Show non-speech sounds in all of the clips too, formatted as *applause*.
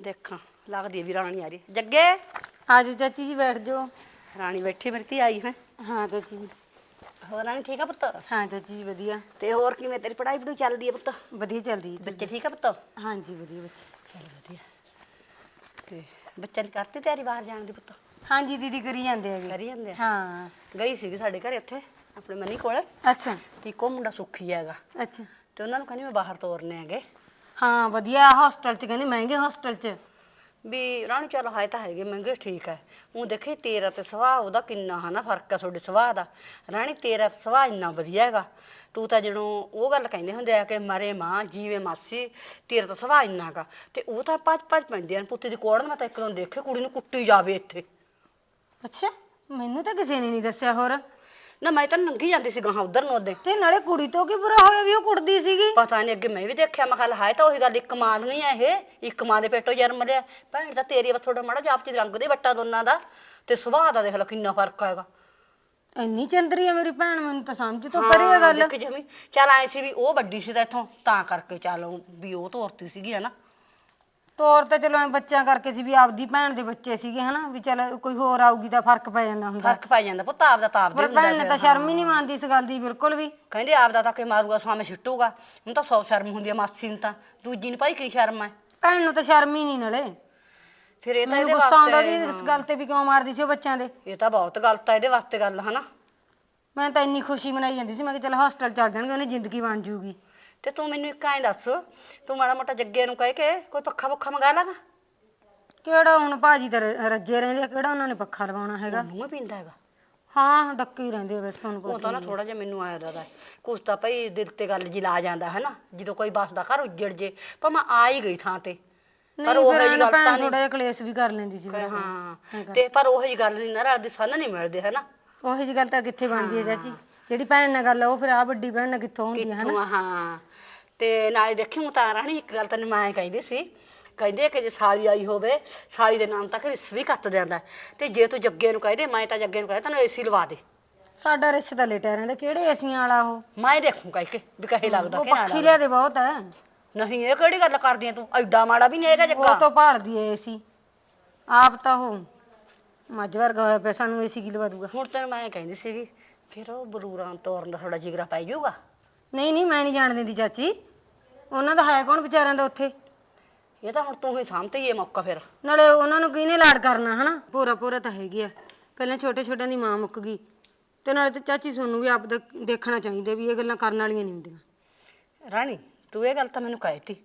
ਦੇਖਾਂ ਲੱਗਦੀ ਹੈ ਵੀ ਰਾਣੀ ਆ ਰਹੀ ਹੈ। ਜੱਗੇ ਆਜੋ ਚਾਚੀ ਜੀ ਬੈਠ ਜਾਓ। ਰਾਣੀ ਬੈਠੀ ਮੇਰੀ ਧੀ ਆਈ ਹੈ? ਹਾਂ ਚਾਚੀ ਜੀ। ਹੋਰ ਰਾਣੀ ਠੀਕ ਆ ਪੁੱਤ? ਹਾਂ ਚਾਚੀ ਜੀ ਵਧੀਆ। ਤੇ ਹੋਰ ਕਿਵੇਂ ਤੇਰੀ ਪੜ੍ਹਾਈ ਪੜੂਈ ਚੱਲਦੀ ਹੈ ਪੁੱਤ? ਵਧੀਆ ਚੱਲਦੀ ਹੈ ਬੱਚੇ ਠੀਕ ਆ ਪੁੱਤ? ਹਾਂਜੀ ਵਧੀਆ ਬੱਚੇ। ਚੱਲ ਵਧੀਆ। ਤੇ ਬੱਚਿਆਂ ਨੇ ਕਰਤੀ ਤਿਆਰੀ ਬਾਹਰ ਜਾਣ ਦੀ ਪੁੱਤ? ਹਾਂਜੀ ਦੀਦੀ ਕਰੀ ਜਾਂਦੇ ਹੈਗੇ। ਕਰੀ ਜਾਂਦੇ ਆ? ਹਾਂ। ਗਈ ਸੀਗੀ ਸਾਡੇ ਘਰੇ ਇੱਥੇ ਆਪਣੇ ਮਨੀ ਕੋਲ। ਅੱਛਾ। ਤੇ ਇੱਕੋ ਮੁੰਡਾ ਸੁੱਖੀ ਹੈਗਾ। ਅੱਛਾ। ਤੇ ਉਹਨਾਂ ਨੂੰ ਕਹਿੰਦੀ ਮੈਂ ਬਾਹਰ ਤੋਰਨੇ ਹੈਗੇ। ਹਾਂ, ਵਧੀਆ। ਹੋਸਟਲ ਚ ਕਹਿੰਦੇ ਮਹਿੰਗੇ ਹੋਸਟਲ ਚ। ਵੀ ਰਾਣੀ ਚੱਲ ਹਾਏ ਤਾਂ ਹੈਗੇ, ਮਹਿੰਗੇ ਠੀਕ ਹੈ ਉਹ ਦੇਖੇ ਤੇਰਾ ਤੇ ਸੁਭਾਅ ਉਹਦਾ ਕਿੰਨਾ ਹਨਾ, ਫ਼ਰਕ ਹੈ ਤੁਹਾਡੇ ਸੁਭਾਅ ਦਾ। ਰਾਣੀ, ਤੇਰਾ ਸੁਭਾਅ ਇੰਨਾ ਵਧੀਆ ਹੈਗਾ। ਤੂੰ ਤਾਂ ਜਦੋਂ ਉਹ ਗੱਲ ਕਹਿੰਦੇ ਹੁੰਦੇ ਆ ਕਿ ਮਰੇ ਮਾਂ, ਜੀਵੇ ਮਾਸੀ, ਤੇਰਾ ਤਾਂ ਸੁਭਾਅ ਇੰਨਾ ਗਾ ਤੇ ਉਹ ਤਾਂ ਭੱਜ ਭੱਜ ਪੈਂਦੇ ਹਨ ਪੁੱਤੇ ਦੀ ਕੋੜ ਮੈਂ ਤਾਂ ਇੱਕ ਦਿਨ ਦੇਖੇ, ਕੁੜੀ ਨੂੰ ਕੁੱਟੀ ਜਾਵੇ ਇੱਥੇ। ਅੱਛਾ, ਮੈਨੂੰ ਤਾਂ ਕਿਸੇ ਨੇ ਨਹੀਂ ਦੱਸਿਆ ਹੋਰ। ਨਾ ਮੈਂ ਤਾਂ ਨੰਗੀ ਜਾਂਦੀ ਸੀ ਗਾਹਾਂ ਉਧਰ ਨੂੰ ਉਹਦੇ ਤੇ ਨਾਲੇ ਕੁੜੀ ਤੋਂ ਕੀ ਬੁਰਾ ਹੋਇਆ ਵੀ ਉਹ ਕੁੜਦੀ ਸੀਗੀ? ਪਤਾ ਨਹੀਂ ਅੱਗੇ ਮੈਂ ਵੀ ਦੇਖਿਆ ਮੈਂ ਹਾਏ ਤਾਂ ਉਹੀ ਗੱਲ ਇੱਕ ਮਾਂ ਨਹੀਂ ਆ ਇਹ ਇੱਕ ਮਾਂ ਦੇ ਪੇਟੋਂ ਜਨਮ ਲਿਆ। ਭੈਣ ਦਾ ਤੇਰੀ ਵਾ ਥੋੜਾ ਮਾੜਾ ਜਾਪ ਚ ਰੰਗ ਦੇ ਵੱਟਾ ਦੋਨਾਂ ਦਾ ਤੇ ਸੁਭਾਅ ਦਾ ਦੇਖ ਲੈ ਕਿੰਨਾ ਫ਼ਰਕ ਆਏਗਾ ਇੰਨੀ ਚੰਦਰੀ ਆ ਮੇਰੀ ਭੈਣ ਮੈਨੂੰ ਤਾਂ ਸਮਝ ਤੋਂ ਪਰੇ ਆ ਗੱਲ। ਜਮੀ ਚੱਲ ਆਏ ਸੀ ਵੀ ਉਹ ਵੱਡੀ ਸੀ ਤਾਂ ਇੱਥੋਂ ਤਾਂ ਕਰਕੇ ਚੱਲ ਉਹ ਵੀ ਉਹ ਤੋਰਤੀ ਸੀਗੀ ਹਨਾ। ਤੋਰ ਤਾਂ ਚਲੋ ਐਂ ਬੱਚਿਆਂ ਕਰਕੇ ਸੀ ਵੀ ਆਪਦੀ ਭੈਣ ਦੇ ਬੱਚੇ ਸੀਗੇ ਹਨਾ ਵੀ ਚਲ ਕੋਈ ਹੋਰ ਆਊਗੀ ਤਾਂ ਫ਼ਰਕ ਪੈ ਜਾਂਦਾ ਹੁੰਦਾ। ਫ਼ਰਕ ਪੈ ਜਾਂਦਾ ਪੁੱਤ ਆਪਦਾ ਤਾਂ ਆਪਦੇ ਪਰ ਭੈਣ ਨੇ ਤਾਂ ਸ਼ਰਮ ਹੀ ਨਹੀਂ ਮੰਨਦੀ ਇਸ ਗੱਲ ਦੀ ਬਿਲਕੁਲ ਵੀ। ਕਹਿੰਦੇ ਆਪਦਾ ਤਾਂ ਕਿ ਮਾਰੂਗਾ ਸਾਵੇਂ ਛਿੱਟੂਗਾ। ਹੁਣ ਤਾਂ ਸੌ ਸ਼ਰਮ ਹੁੰਦੀ ਆ ਮਾਸੀ ਨੂੰ ਤਾਂ। ਦੂਜੀ ਨੂੰ ਭਾਈ ਕੀ ਸ਼ਰਮ ਹੈ ਭੈਣ ਨੂੰ ਤਾਂ ਸ਼ਰਮ ਹੀ ਨਹੀਂ ਨਾਲੇ। ਫਿਰ ਇਹ ਤਾਂ ਮੈਨੂੰ ਇਹਦੇ ਗੁੱਸਾ ਆਉਂਦਾ ਵੀ ਇਸ ਗੱਲ ਤੇ ਵੀ ਕਿਉਂ ਮਾਰਦੀ ਸੀ ਉਹ ਬੱਚਿਆਂ ਦੇ। ਇਹ ਤਾਂ ਬਹੁਤ ਗਲਤ ਹੈ ਇਹਦੇ ਵਾਸਤੇ ਗੱਲ ਹਨਾ। ਮੈਂ ਤਾਂ ਇੰਨੀ ਖੁਸ਼ੀ ਮਨਾਈ ਜਾਂਦੀ ਸੀ ਮੈਂ ਕਿਹਾ ਚਲ ਹੋਸਟਲ ਚੱਲ ਜਾਣਗੇ ਉਹਨੇ ਜ਼ਿੰਦਗੀ ਬਣ ਜੂਗੀ। ਤੇ ਤੂੰ ਮੈਨੂੰ ਇੱਕ ਐਂ ਦੱਸ ਤੂੰ ਮਾੜਾ ਮੋਟਾ ਜੱਗੇ ਨੂੰ ਕਹਿ ਕੇ ਕੋਈ ਪੱਖਾ ਪੁੱਖਾ ਮੰਗਾ ਲਾਗਾ ਕਿਹੜਾ ਹੁਣ ਭਾਜੀ ਤਾਂ ਰ- ਰੱਜੇ ਰਹਿੰਦੇ ਆ ਕਿਹੜਾ ਉਹਨਾਂ ਨੇ ਪੱਖਾ ਲਵਾਉਣਾ ਹੈਗਾ? ਉਹਨੂੰ ਪੀਂਦਾ ਹੈਗਾ। ਹਾਂ ਡੱਕੇ ਹੀ ਰਹਿੰਦੇ ਆ ਬਸ ਹੁਣ ਉਹ ਤਾਂ ਨਾ ਥੋੜਾ ਜਿਹਾ ਮੈਨੂੰ ਆਇਆ ਦਾ ਕੁਛ ਤਾਂ ਭਈ ਦਿਲ ਤੇ ਗੱਲ ਜੀ ਲਾ ਜਾਂਦਾ ਹੈ ਨਾ ਜਦੋਂ ਕੋਈ ਬੱਸ ਦਾ ਘਰ ਉੱਜੜ ਜੇ ਪਰ ਮੈਂ ਆ ਹੀ ਗਈ ਥਾਂ ਤੇ। ਪਰ ਉਹ ਗੱਲ ਤਾਂ ਥੋੜਾ ਜਿਹਾ ਕਲੇਸ਼ ਵੀ ਕਰ ਲੈਂਦੀ ਸੀ। ਹਾਂ ਤੇ। ਪਰ ਉਹ ਜੀ ਗੱਲ ਨਹੀਂ ਨਾ ਰਲਦੀ ਸੰਨ ਨਹੀਂ ਮਿਲਦੇ ਹੈ ਨਾ ਉਹੋ ਜੀ ਗੱਲ ਤਾਂ ਕਿੱਥੇ ਬਣਦੀ ਹੈ ਚਾਚੀ? ਜਿਹੜੀ ਭੈਣ ਨਾਲ ਗੱਲ ਆ ਉਹ ਫਿਰ ਆ ਵੱਡੀ ਭੈਣ ਨਾਲ ਕਿੱਥੋਂ ਹੁੰਦੀ ਹੈ ਕਿੱਥੋਂ ਆ, ਹਾਂ। ਤੇ ਨਾਲੇ ਦੇਖੀ ਤਾਂ ਰਾਣੀ ਇੱਕ ਗੱਲ ਤੈਨੂੰ ਮੈਂ ਕਹਿੰਦੀ ਸੀ ਕਹਿੰਦੇ ਕਿ ਜੇ ਸਾਲੀ ਆਈ ਹੋਵੇ ਸਾਲੀ ਦੇ ਨਾਮ ਤੱਕ ਰਿਸ ਵੀ ਕੱਤ ਜਾਂਦਾ ਤੇ ਜੇ ਤੂੰ ਜੱਗੇ ਨੂੰ ਕਹਦੇ ਮੈਂ ਤਾਂ ਜੱਗੇ ਨੂੰ ਕਹਦਾ ਤੈਨੂੰ ਏਸੀ ਲਵਾ ਦੇ। ਸਾਡਾ ਰਿਸ਼ਤਾ ਲੇਟਿਆ ਰਹਿੰਦਾ ਕਿਹੜੇ ਏਸੀਆਂ ਵਾਲਾ ਉਹ? ਮੈਂ ਦੇਖੂ ਕਹਿ ਕੇ ਵੀ ਕਹੇ ਲੱਗਦਾ ਉਹ ਕਿ ਪੱਖੀ ਲਿਆ ਦੇ ਬਹੁਤ ਹੈ। ਨਹੀਂ ਇਹ ਕਿਹੜੀ ਗੱਲ ਕਰਦੀ ਤੂੰ? ਐਡਾ ਮਾੜਾ ਵੀ ਨਹੀਂ ਹੈਗਾ ਉਹ ਜੱਗਾ ਤੋਂ ਭਾਲਦੀ ਏ ਏਸੀ। ਆਪ ਤਾਂ ਉਹ ਮੱਝ ਵਰਗਾ ਹੋਇਆ ਪਿਆ ਸਾਨੂੰ ਏਸੀ ਕੀ ਲਵਾ ਦੂਗਾ? ਹੁਣ ਤੈਨੂੰ ਮੈਂ ਕਹਿੰਦੀ ਸੀਗੀ ਫਿਰ ਉਹ ਬਰੂਰਾਂ ਤੋਰਨ ਦਾ ਥੋੜਾ ਜਿਗਰਾ ਪੈ ਜਾਊਗਾ। ਨਹੀਂ ਨਹੀਂ ਮੈਂ ਨਹੀਂ ਜਾਣ ਦਿੰਦੀ ਚਾਚੀ। ਉਹਨਾਂ ਦਾ ਹੈ ਕੌਣ ਵਿਚਾਰਿਆਂ ਦਾ ਉੱਥੇ? ਇਹ ਤਾਂ ਹੁਣ ਤੂੰ ਹੀ ਸਾਹਮਣੇ ਹੀ ਇਹ ਮੌਕਾ ਫਿਰ। ਨਾਲੇ ਉਹਨਾਂ ਨੂੰ ਕਿਹਨੇ ਲਾਡ ਕਰਨਾ ਹਨਾ? ਪੂਰਾ ਪੂਰਾ ਤਾਂ ਹੈਗੀ ਆ। ਪਹਿਲਾਂ ਛੋਟੇ ਛੋਟਿਆਂ ਦੀ ਮਾਂ ਮੁੱਕ ਗਈ। ਤੇ ਨਾਲੇ ਤੇ ਚਾਚੀ ਤੁਹਾਨੂੰ ਵੀ ਆਪ ਦਾ ਦੇਖਣਾ ਚਾਹੀਦਾ ਵੀ ਇਹ ਗੱਲਾਂ ਕਰਨ ਵਾਲੀਆਂ ਨਹੀਂ ਹੁੰਦੀਆਂ। ਰਾਣੀ ਤੂੰ ਇਹ ਗੱਲ ਤਾਂ ਮੈਨੂੰ ਕਹਿਤੀ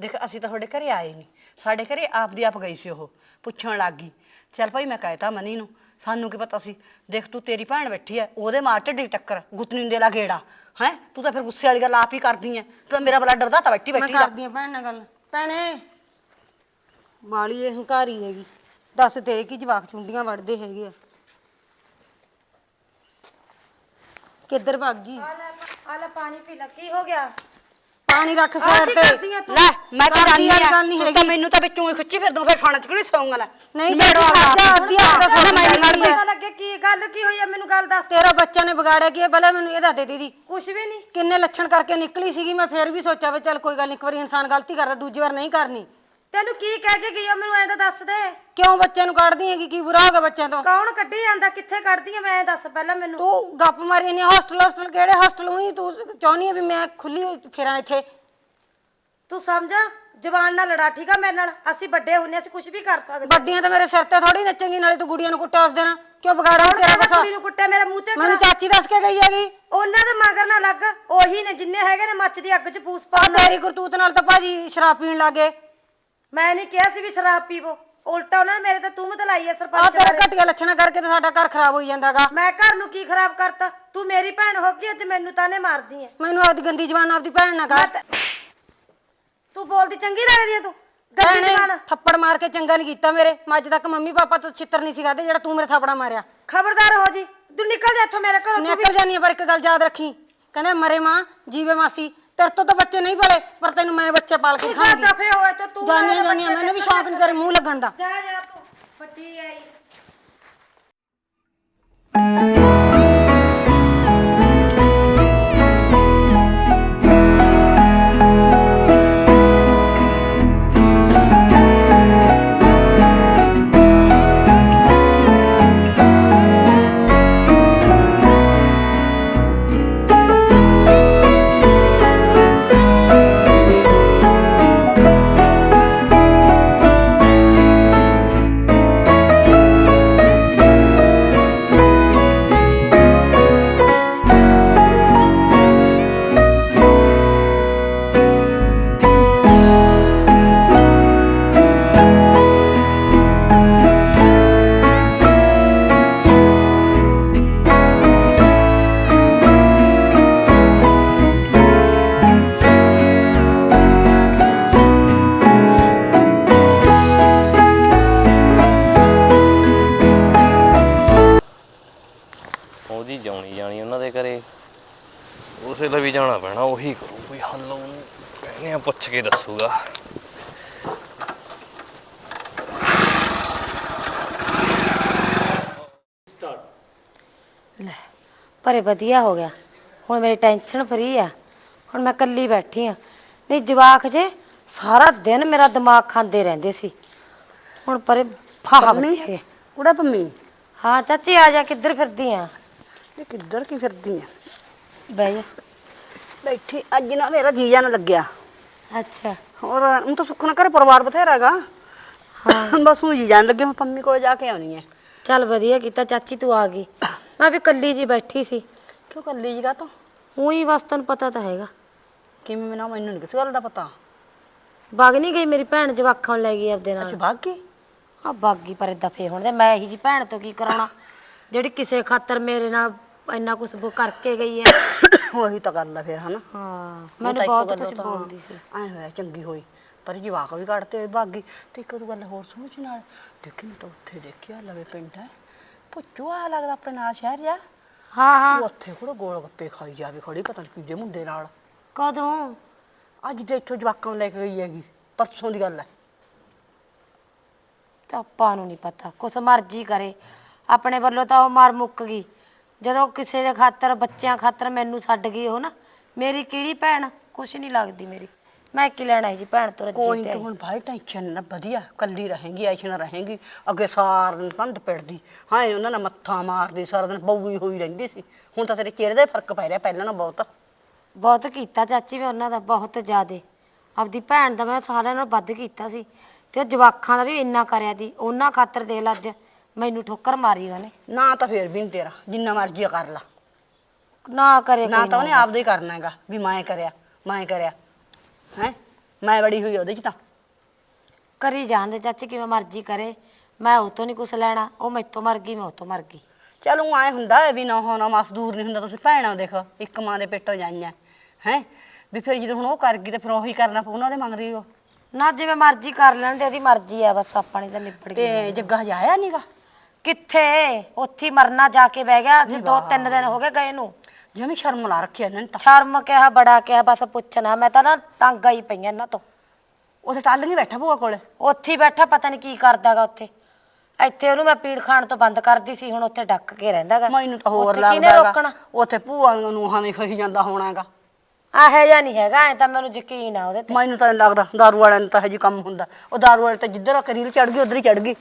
ਦੇਖ ਅਸੀਂ ਤਾਂ ਤੁਹਾਡੇ ਘਰੇ ਆਏ ਨਹੀਂ ਸਾਡੇ ਘਰੇ ਆਪ ਦੀ ਆਪ ਗਈ ਸੀ ਉਹ। ਪੁੱਛਣ ਲੱਗ ਗਈ। ਚੱਲ ਭਾਈ ਮੈਂ ਕਹਿਤਾ ਮਨੀ ਨੂੰ। ਸਾਨੂੰ ਕੀ ਪਤਾ ਸੀ? ਦੇਖ ਤੂੰ ਤੇਰੀ ਭੈਣ ਬੈਠੀ ਐ ਉਹਦੇ ਮਾਰ ਢਿੱਡੀ ਟੱਕਰ ਗੁੱਤਨੀ ਦੇ ਲਾ ਗੇੜਾ ਹੈ? ਤੂੰ ਤਾਂ ਫਿਰ ਗੁੱਸੇ ਵਾਲੀ ਗੱਲ ਆਪ ਹੀ ਕਰਦੀ ਐ ਤੂੰ ਤਾਂ ਮੇਰਾ ਬਲਾ ਡਰਦਾ ਤਾਂ ਬੈਠੀ ਮੈਂ ਬੈਠੀ ਦਾ ਕਰਦੀ ਆ ਭੈਣ ਨਾਲ ਗੱਲ। ਭੈਣੇ ਬਾਲੀ ਇਹ ਹੰਕਾਰੀ ਹੈਗੀ। ਦੱਸ ਤੇਰੇ ਕੀ ਜਵਾਕ ਚੁੰਡੀਆਂ ਵੜਦੇ ਹੈਗੇ ਆ। ਕਿੱਧਰ ਭੱਗ ਗਈ? ਆ ਲੈ ਪਾਣੀ ਪੀ ਲੈ ਕੀ ਹੋ ਗਿਆ? ਪਾਣੀ ਰੱਖ ਸਾਈਡ ਤੇ। ਕਰਦੀ ਆਂ ਤੂੰ? ਲੈ ਮੈਂ ਤਾਂ ਕਰਦੀ ਆ। ਗੱਲ ਨਹੀਂ ਤੂੰ ਤਾਂ ਮੈਨੂੰ ਤਾਂ ਵਿੱਚੋਂ ਹੀ ਖਿੱਚੀ ਫਿਰ ਦੋ ਫਿਰ ਖਾਣਾ ਚ ਕਿਹੜੀ ਸੌਂਗਾ ਲੈ। ਨਹੀਂ ਆਪਦਾ। ਸਾਡਾ ਅੱਧੀ ਅੱਧ ਦਾ ਨਾ, ਮੈਂ ਨਹੀਂ। ਪਤਾ ਲੱਗੇ ਕੀ ਗੱਲ ਕੀ ਹੋਈ ਆ ਮੈਨੂੰ ਗੱਲ ਦੱਸ। ਤੇਰਾ ਬੱਚਾ ਨੇ ਵਿਗਾੜਿਆ ਕੀ ਹੈ? ਪਹਿਲਾਂ ਮੈਨੂੰ ਇਹ ਦੱਸ ਦੇ ਦੀਦੀ। ਕੁਛ ਵੀ ਨਹੀਂ। ਕਿੰਨੇ ਲੱਛਣ ਕਰਕੇ ਨਿਕਲੀ ਸੀਗੀ ਮੈਂ ਫੇਰ ਵੀ ਸੋਚਿਆ ਵੀ ਚੱਲ ਕੋਈ ਗੱਲ ਨਹੀਂ ਇੱਕ ਵਾਰੀ ਇਨਸਾਨ ਗਲਤੀ ਕਰਦਾ ਦੂਜੀ ਵਾਰ ਨਹੀਂ ਕਰਨੀ। ਤੈਨੂੰ ਕੀ ਕਹਿ ਕੇ ਗਈ ਆ ਮੈਨੂੰ ਐਂ ਤਾਂ ਦੱਸ ਦੇ। ਕਿਉਂ ਬੱਚਿਆਂ ਨੂੰ ਕੱਢਦੀ ਹੈਗੀ ਕੀ ਬੁਰਾ ਹੋ ਗਿਆ ਬੱਚਿਆਂ ਤੋਂ? ਕੌਣ ਕੱਢੀ ਜਾਂਦਾ ਕਿੱਥੇ ਕੱਢਦੀ ਆ ਮੈਂ ਐਂ ਦੱਸ ਪਹਿਲਾਂ ਮੈਨੂੰ। ਤੂੰ ਗੱਪ ਮਾਰੀ ਨਹੀਂ ਹੌਸਟਲ ਹੌਸਟਲ ਕਿਹੜੇ ਹੌਸਟਲ ਹੋਈ ਤੂੰ ਚਾਹੁੰਦੀ ਹੈ ਵੀ ਮੈਂ ਖੁੱਲੀ ਫਿਰਾਂ ਇੱਥੇ? ਤੂੰ ਸਮਝ ਜਵਾਨ ਨਾਲ ਲੜਾ ਠੀਕ ਆ ਮੇਰੇ ਨਾਲ? ਅਸੀਂ ਵੱਡੇ ਹੁੰਨੇ ਅਸੀਂ ਕੁਝ ਵੀ ਕਰ ਸਕਦੇ ਵੱਡੀਆਂ ਤਾਂ ਮੇਰੇ ਸਿਰ ਤੇ ਥੋੜੀ ਨੱਚੇਂਗੀ ਨਾਲੇ ਤੂੰ ਗੁੜੀਆਂ ਨੂੰ ਕੁੱਟਿਆ ਉਸ ਦਿਨ। ਕਿਉਂ ਵਿਗਾੜਿਆ ਕੌਣ ਤੇਰਾ ਕੁਛ ਕੁੜੀ ਨੂੰ ਕੁੱਟਿਆ ਮੇਰੇ ਮੂੰਹ ਤੇ ਮੈਨੂੰ ਚਾਚੀ ਦੱਸ ਕੇ ਗਈ ਹੈਗੀ। ਉਹਨਾਂ ਦੇ ਮਗਰ ਨਾ ਲੱਗ ਉਹੀ ਨੇ ਜਿੰਨੇ ਹੈਗੇ ਨੇ ਮੱਚ ਦੀ ਅੱਗ 'ਚ ਫੂਸ ਪਾ ਤੇਰੀ ਕਰਤੂਤ ਨਾਲ ਤਾਂ ਭਾਜੀ ਸ਼ਰਾਬ ਪੀਣ ਲੱਗੇ ਮੈਂ ਨਹੀਂ ਕਿਹਾ ਸੀ ਵੀ ਸ਼ਰਾਬ ਪੀਵੋ। ਉਲਟਾ ਉਹਨਾਂ ਨੇ ਮੇਰੇ ਤੇ ਤੂੰ ਲਾਈ ਐ ਆ ਸਰਪੰਚ ਤੇਰੇ ਬਾਰੇ ਘਟੀਆ ਲੱਛਣਾ ਕਰਕੇ ਤਾਂ ਸਾਡਾ ਘਰ ਖਰਾਬ ਹੋਈ ਜਾਂਦਾਗਾ ਮੈਂ ਘਰ ਨੂੰ ਕੀ ਖਰਾਬ ਕਰਤਾ? ਤੂੰ ਮੇਰੀ ਭੈਣ ਹੋ ਗਈ ਅੱਜ ਮੈਨੂੰ ਤਾਨੇ ਮਾਰਦੀ ਐ। ਮੈਨੂੰ ਆਪਦੀ ਗੰਦੀ ਜ਼ਬਾਨ ਆਪਦੀ ਭੈਣ ਨਾਲ ਮੈਂ ਕਰ ਤਾਂ- ਤੂੰ ਬੋਲਦੀ ਚੰਗੀ ਲੱਗਦੀ ਐ ਤੂੰ। ਗੰਦੀ ਭੈਣੇ ਜ਼ਬਾਨ। ਥੱਪੜ ਮਾਰ ਕੇ ਚੰਗਾ ਨਹੀਂ ਕੀਤਾ ਮੇਰੇ। ਮੈਂ ਅੱਜ ਤੱਕ ਮੰਮੀ ਪਾਪਾ ਤੋਂ ਛਿੱਤਰ ਨਹੀਂ ਸੀ ਖਾਦੇ ਜਿਹੜਾ ਤੂੰ ਮੇਰੇ ਥਾਪੜਾ ਮਾਰਿਆ। ਖਬਰਦਾਰ ਹੋ ਜੀ। ਤੂੰ ਨਿਕਲ ਜਾ ਇੱਥੋਂ ਮੇਰੇ ਘਰੋਂ ਤੂੰ ਨਿਕਲ ਜਾਨੀ ਆ, ਪਰ ਇੱਕ ਗੱਲ ਯਾਦ ਰੱਖੀ। ਕਹਿੰਦੇ ਮਰੇ ਮਾਂ ਜੀਵੇ ਮਾਸੀ ਤੇਰੇ ਤੋਂ ਤਾਂ ਬੱਚੇ ਨਹੀਂ ਬਲੇ ਪਰ ਤੈਨੂੰ ਮੈਂ ਬੱਚੇ ਪਾਲ ਕੇ ਤੂੰ ਖਾਂਗੀ ਦਫੇ ਹੋਏ ਤੇ ਤੂੰ ਜਾਨੀ ਜਾਨੀ ਬੱਚੇ ਮੈਨੂੰ ਵੀ ਸ਼ੌਂਕ ਨਹੀਂ ਤੇਰੇ ਮੂੰਹ ਲੱਗਣ ਦਾ। ਜਾ ਜਾ ਤੂੰ ਵੱਡੀ ਆਈ। ਆ ਪੁੱਛ ਕੇ ਦੱਸੂਗਾ। ਲੈ ਪਰੇ ਵਧੀਆ ਹੋ ਗਿਆ। ਹੁਣ ਮੇਰੀ ਟੈਨਸ਼ਨ ਫਰੀ ਆ। ਹੁਣ ਮੈਂ ਇਕੱਲੀ ਬੈਠੀ ਆ। ਨਹੀਂ ਜਵਾਕ ਜੇ ਸਾਰਾ ਦਿਨ ਮੇਰਾ ਦਿਮਾਗ ਖਾਂਦੇ ਰਹਿੰਦੇ ਸੀ। ਹੁਣ ਪਰੇ ਫਾਹਾ ਪੰਮੀ ਬੱਟੇ ਕੁੜਾ ਪੰਮੀ? ਹਾਂ ਚਾਚੀ ਆ ਜਾ ਕਿੱਧਰ ਫਿਰਦੀ ਆ? ਇਹ ਕਿੱਧਰ ਕੀ ਫਿਰਦੀ ਆ? ਬਹਿ ਜਾ। ਬੈਠੀ ਅੱਜ ਨਾ ਮੇਰਾ ਜੀ ਜਾਣ ਲੱਗਿਆ। ਅੱਛਾ। ਹੋਰ ਉਹ ਤਾਂ ਸੁੱਖ ਨਾ ਕਰੇ ਪਰਿਵਾਰ ਬਥੇਰਾ ਹੈਗਾ। ਹਾਂ। ਬਸ ਉਹ ਜੀ ਜਾਣ ਲੱਗੇ ਮੈਂ ਪੰਮੀ ਕੋਲ ਜਾ ਕੇ ਆਉਣੀ ਹੈ। ਚੱਲ ਵਧੀਆ ਕੀਤਾ ਚਾਚੀ ਤੂੰ ਆ ਗਈ। ਮੈਂ ਵੀ ਇਕੱਲੀ ਜੀ ਬੈਠੀ ਸੀ। ਕਿਉਂ ਕੱਲੀ ਜਗਾ ਤੋਂ? ਉਹੀ ਬਸ ਤੈਨੂੰ ਪਤਾ ਤਾਂ ਹੈਗਾ। ਕਿਵੇਂ ਮੈਨੂੰ ਮੈਨੂੰ ਨਹੀਂ ਕਿਸ ਗੱਲ ਦਾ ਪਤਾ। ਵਗ ਨਹੀਂ ਗਈ ਮੇਰੀ ਭੈਣ ਜਵਾਕਾਂ ਨੂੰ ਲੈ ਗਈ ਆਪਦੇ ਨਾਲ। ਅੱਛਾ ਭਾਗ ਗਈ? ਆ ਬਾਗੀ ਪਰ ਦਫੇ ਹੁਣ ਤੇ ਮੈਂ ਇਹੀ ਜੀ ਭੈਣ ਤੋਂ ਕੀ ਕਰਾਉਣਾ। ਜਿਹੜੀ ਕਿਸੇ ਖਾਤਰ ਮੇਰੇ ਨਾਲ ਇੰਨਾ ਕੁਝ ਕਰਕੇ ਗਈ ਹੈ। *coughs* ਉਹੀ ਤਾਂ ਗੱਲ ਆ ਫਿਰ ਹਨਾ? ਹਾਂ ਉਹ ਮੈਨੂੰ ਬਹੁਤ ਕੁਝ ਬੋਲਦੀ ਸੀ। ਐਂ ਹੋਇਆ ਚੰਗੀ ਹੋਈ ਪਰ ਜਵਾਕ ਵੀ ਕੱਢਤੇ ਹੋਏ ਭਾਗੀ ਤੇ ਇੱਕ ਦੋ ਗੱਲ ਹੋਰ ਸਮਝ ਨਾਲ ਦੇਖੀ ਮੈਂ ਤਾਂ ਉੱਥੇ ਦੇਖਿਆ ਲਵੇ ਪਿੰਡ ਹੈ। ਪੁੱਛੋ ਆ ਲੱਗਦਾ ਆਪਣੇ ਨਾਲ ਸ਼ਹਿਰ ਆ ਹਾਂ ਹਾਂ। ਉਹ ਉੱਥੇ ਕੋਲ ਗੋਲ ਗੱਪੇ ਖਾਈ ਜਾਵੇ ਖੜੀ ਪਤਾ ਨਹੀਂ ਕਿਹਦੇ ਮੁੰਡੇ ਨਾਲ। ਕਦੋਂ? ਅੱਜ ਦੇ ਇੱਥੋਂ ਜਵਾਕਾਂ ਨੂੰ ਲੈ ਕੇ ਗਈ ਹੈਗੀ ਪਰਸੋਂ ਦੀ ਗੱਲ ਹੈ। ਤਾਂ ਆਪਾਂ ਨੂੰ ਨਹੀਂ ਪਤਾ ਕੁਛ ਮਰਜ਼ੀ ਕਰੇ। ਆਪਣੇ ਵੱਲੋਂ ਤਾਂ ਉਹ ਮਾਰ ਮੁੱਕ ਗਈ। ਜਦੋਂ ਕਿਸੇ ਦੇ ਖਾਤਰ ਬੱਚਿਆਂ ਖਾਤਰ ਮੈਨੂੰ ਛੱਡ ਗਈ ਉਹ ਨਾ ਮੇਰੀ ਕਿਹੜੀ ਭੈਣ? ਕੁਛ ਨਹੀਂ ਲੱਗਦੀ ਮੇਰੀ। ਮੈਂ ਕੀ ਲੈਣਾ ਸੀ ਭੈਣ ਤੋਂ ਕੋਈ ਰੱਜੀ ਤਾਂ ਤੇ ਹੁਣ ਭਾਈ ਟੈਨਸ਼ਨ ਨਾ ਵਧੀਆ ਕੱਲੀ ਰਹੇਗੀ ਐਸ਼ਨ ਰਹੇਗੀ ਅੱਗੇ ਸਾਰ ਦਿਨ ਕੰਧ ਪਿੜਦੀ। ਹਾਂ ਉਹਨਾਂ ਨਾਲ ਮੱਥਾ ਮਾਰਦੀ ਸਾਰਾ ਦਿਨ ਬੌਗੀ ਹੋਈ ਰਹਿੰਦੀ ਸੀ। ਹੁਣ ਤਾਂ ਤੇਰੇ ਚਿਹਰੇ ਦਾ ਹੀ ਫ਼ਰਕ ਪੈ ਰਿਹਾ ਪਹਿਲਾਂ ਨਾਲੋਂ ਬਹੁਤ। ਬਹੁਤ ਕੀਤਾ ਚਾਚੀ ਮੈਂ ਉਹਨਾਂ ਦਾ ਬਹੁਤ ਜ਼ਿਆਦੇ। ਆਪਦੀ ਭੈਣ ਦਾ ਮੈਂ ਸਾਰਿਆਂ ਨਾਲੋਂ ਵੱਧ ਕੀਤਾ ਸੀ। ਤੇ ਉਹ ਜਵਾਕਾਂ ਦਾ ਵੀ ਇੰਨਾ ਕਰਿਆ ਦੀ ਉਹਨਾਂ ਖਾਤਰ ਦੇ ਅੱਜ। ਮੈਨੂੰ ਠੋਕਰ ਮਾਰੀ ਉਹਨੇ। ਨਾ ਤਾਂ ਫੇਰ ਵੀ ਨੀ ਤੇਰਾ ਜਿੰਨਾ ਮਰਜ਼ੀ ਕਰ ਲਾ। ਨਾ ਕਰੇ ਨਾ ਕੋਈ ਤਾਂ ਉਹਨੇ ਆਪਦਾ ਹੀ ਕਰਨਾ ਹੈਗਾ ਵੀ ਮੈਂ ਕਰਿਆ ਮੈਂ ਕਰਿਆ। ਹੈ? ਮੈਂ ਬੜੀ ਹੋਈ ਉਹਦੇ ਚ ਤਾਂ। ਕਰੀ ਜਾਣ ਦੇ ਚਾਚੀ ਕਿਵੇਂ ਮਰਜ਼ੀ ਕਰੇ। ਮੈਂ ਉਹ ਤੋਂ ਨਹੀਂ ਕੁਛ ਲੈਣਾ ਉਹ ਮੈਥੋਂ ਮਰ ਗਈ ਮੈਂ ਉਹ ਤੋਂ ਮਰ ਗਈ। ਚਲ ਉਹ ਐ ਹੁੰਦਾ ਹੈ ਵੀ ਨਾ ਹੋਣਾ ਮਸਦੂਰ ਨਹੀਂ ਹੁੰਦਾ ਤੁਸੀਂ ਭੈਣਾਂ ਦੇਖ ਇੱਕ ਮਾਂ ਦੇ ਪੇਟੋਂ ਜਾਈਆਂ। ਹੈ? ਵੀ ਫਿਰ ਜਦੋਂ ਹੁਣ ਉਹ ਕਰ ਗਈ ਤੇ ਫਿਰ ਉਹੀ ਕਰਨਾ ਪਊ ਉਹਨਾਂ ਦੇ ਮੰਗ ਰਹੀ ਹੋ ਨਾ ਜਿਵੇਂ ਮਰਜ਼ੀ ਕਰ ਲੈਣ ਤੇ ਉਹਦੀ ਮਰਜ਼ੀ ਆ ਬਸ ਆਪਾਂ ਨੇ ਤਾਂ ਨਿਬੜ ਗਈ ਤੇ ਜੱਗਾ ਜਾਇਆ ਨਹੀਂਗਾ ਕਿੱਥੇ? ਉੱਥੇ ਹੀ ਮਰਨਾ ਜਾ ਕੇ ਬਹਿ ਗਿਆ ਜੇ ਦੋ ਤਿੰਨ ਦਿਨ ਹੋ ਗਏ ਗਏ ਨੂੰ। ਜਿਵੇਂ ਸ਼ਰਮ ਲਾ ਰੱਖਿਆ ਇਹਨਾਂ ਨੇ ਤਾਂ। ਸ਼ਰਮ ਕਿਹਾ ਬੜਾ ਕਿਹਾ ਬਸ ਪੁੱਛਣਾ ਮੈਂ ਤਾਂ ਨਾ ਤੰਗ ਆਈ ਪਈ ਇਹਨਾਂ ਤੋਂ। ਉੱਥੇ ਟੱਲ ਨਹੀਂ ਬੈਠਾ ਭੂਆ ਕੋਲੇ? ਉੱਥੇ ਹੀ ਬੈਠਾ ਪਤਾ ਨਹੀਂ ਕੀ ਕਰਦਾਗਾ ਉੱਥੇ। ਇੱਥੇ ਉਹਨੂੰ ਮੈਂ ਪੀੜ ਖਾਣ ਤੋਂ ਬੰਦ ਕਰਦੀ ਸੀ ਹੁਣ ਉੱਥੇ ਡੱਕ ਕੇ ਰਹਿੰਦਾਗਾ। ਮੈਨੂੰ ਤਾਂ ਹੋਰ ਉੱਥੇ ਕਿਹਨੇ ਲੱਗਦਾ ਰੋਕਣਾ? ਹੈਗਾ ਉੱਥੇ ਭੂਆ ਨੂੰ ਹਾਂ ਨਹੀਂ ਖਹੀ ਜਾਂਦਾ ਹੋਣਾ ਹੈਗਾ ਆਹੇ ਜਾਂ ਨਹੀਂ ਹੈਗਾ ਐ ਤਾਂ ਮੈਨੂੰ ਯਕੀਨ ਆ ਉਹਦੇ ਤੇ। ਮੈਨੂੰ ਤਾਂ ਨੀ ਲੱਗਦਾ ਦਾਰੂ ਵਾਲਿਆਂ ਨੂੰ ਤਾਂ ਹਜੇ ਕੰਮ ਹੁੰਦਾ। ਉਹ ਦਾਰੂ ਵਾਲੇ ਤਾਂ ਜਿੱਧਰ ਕਰੀਲ ਚੜ ਗਈ ਉਧਰ ਹੀ ਚੜ ਗਈ।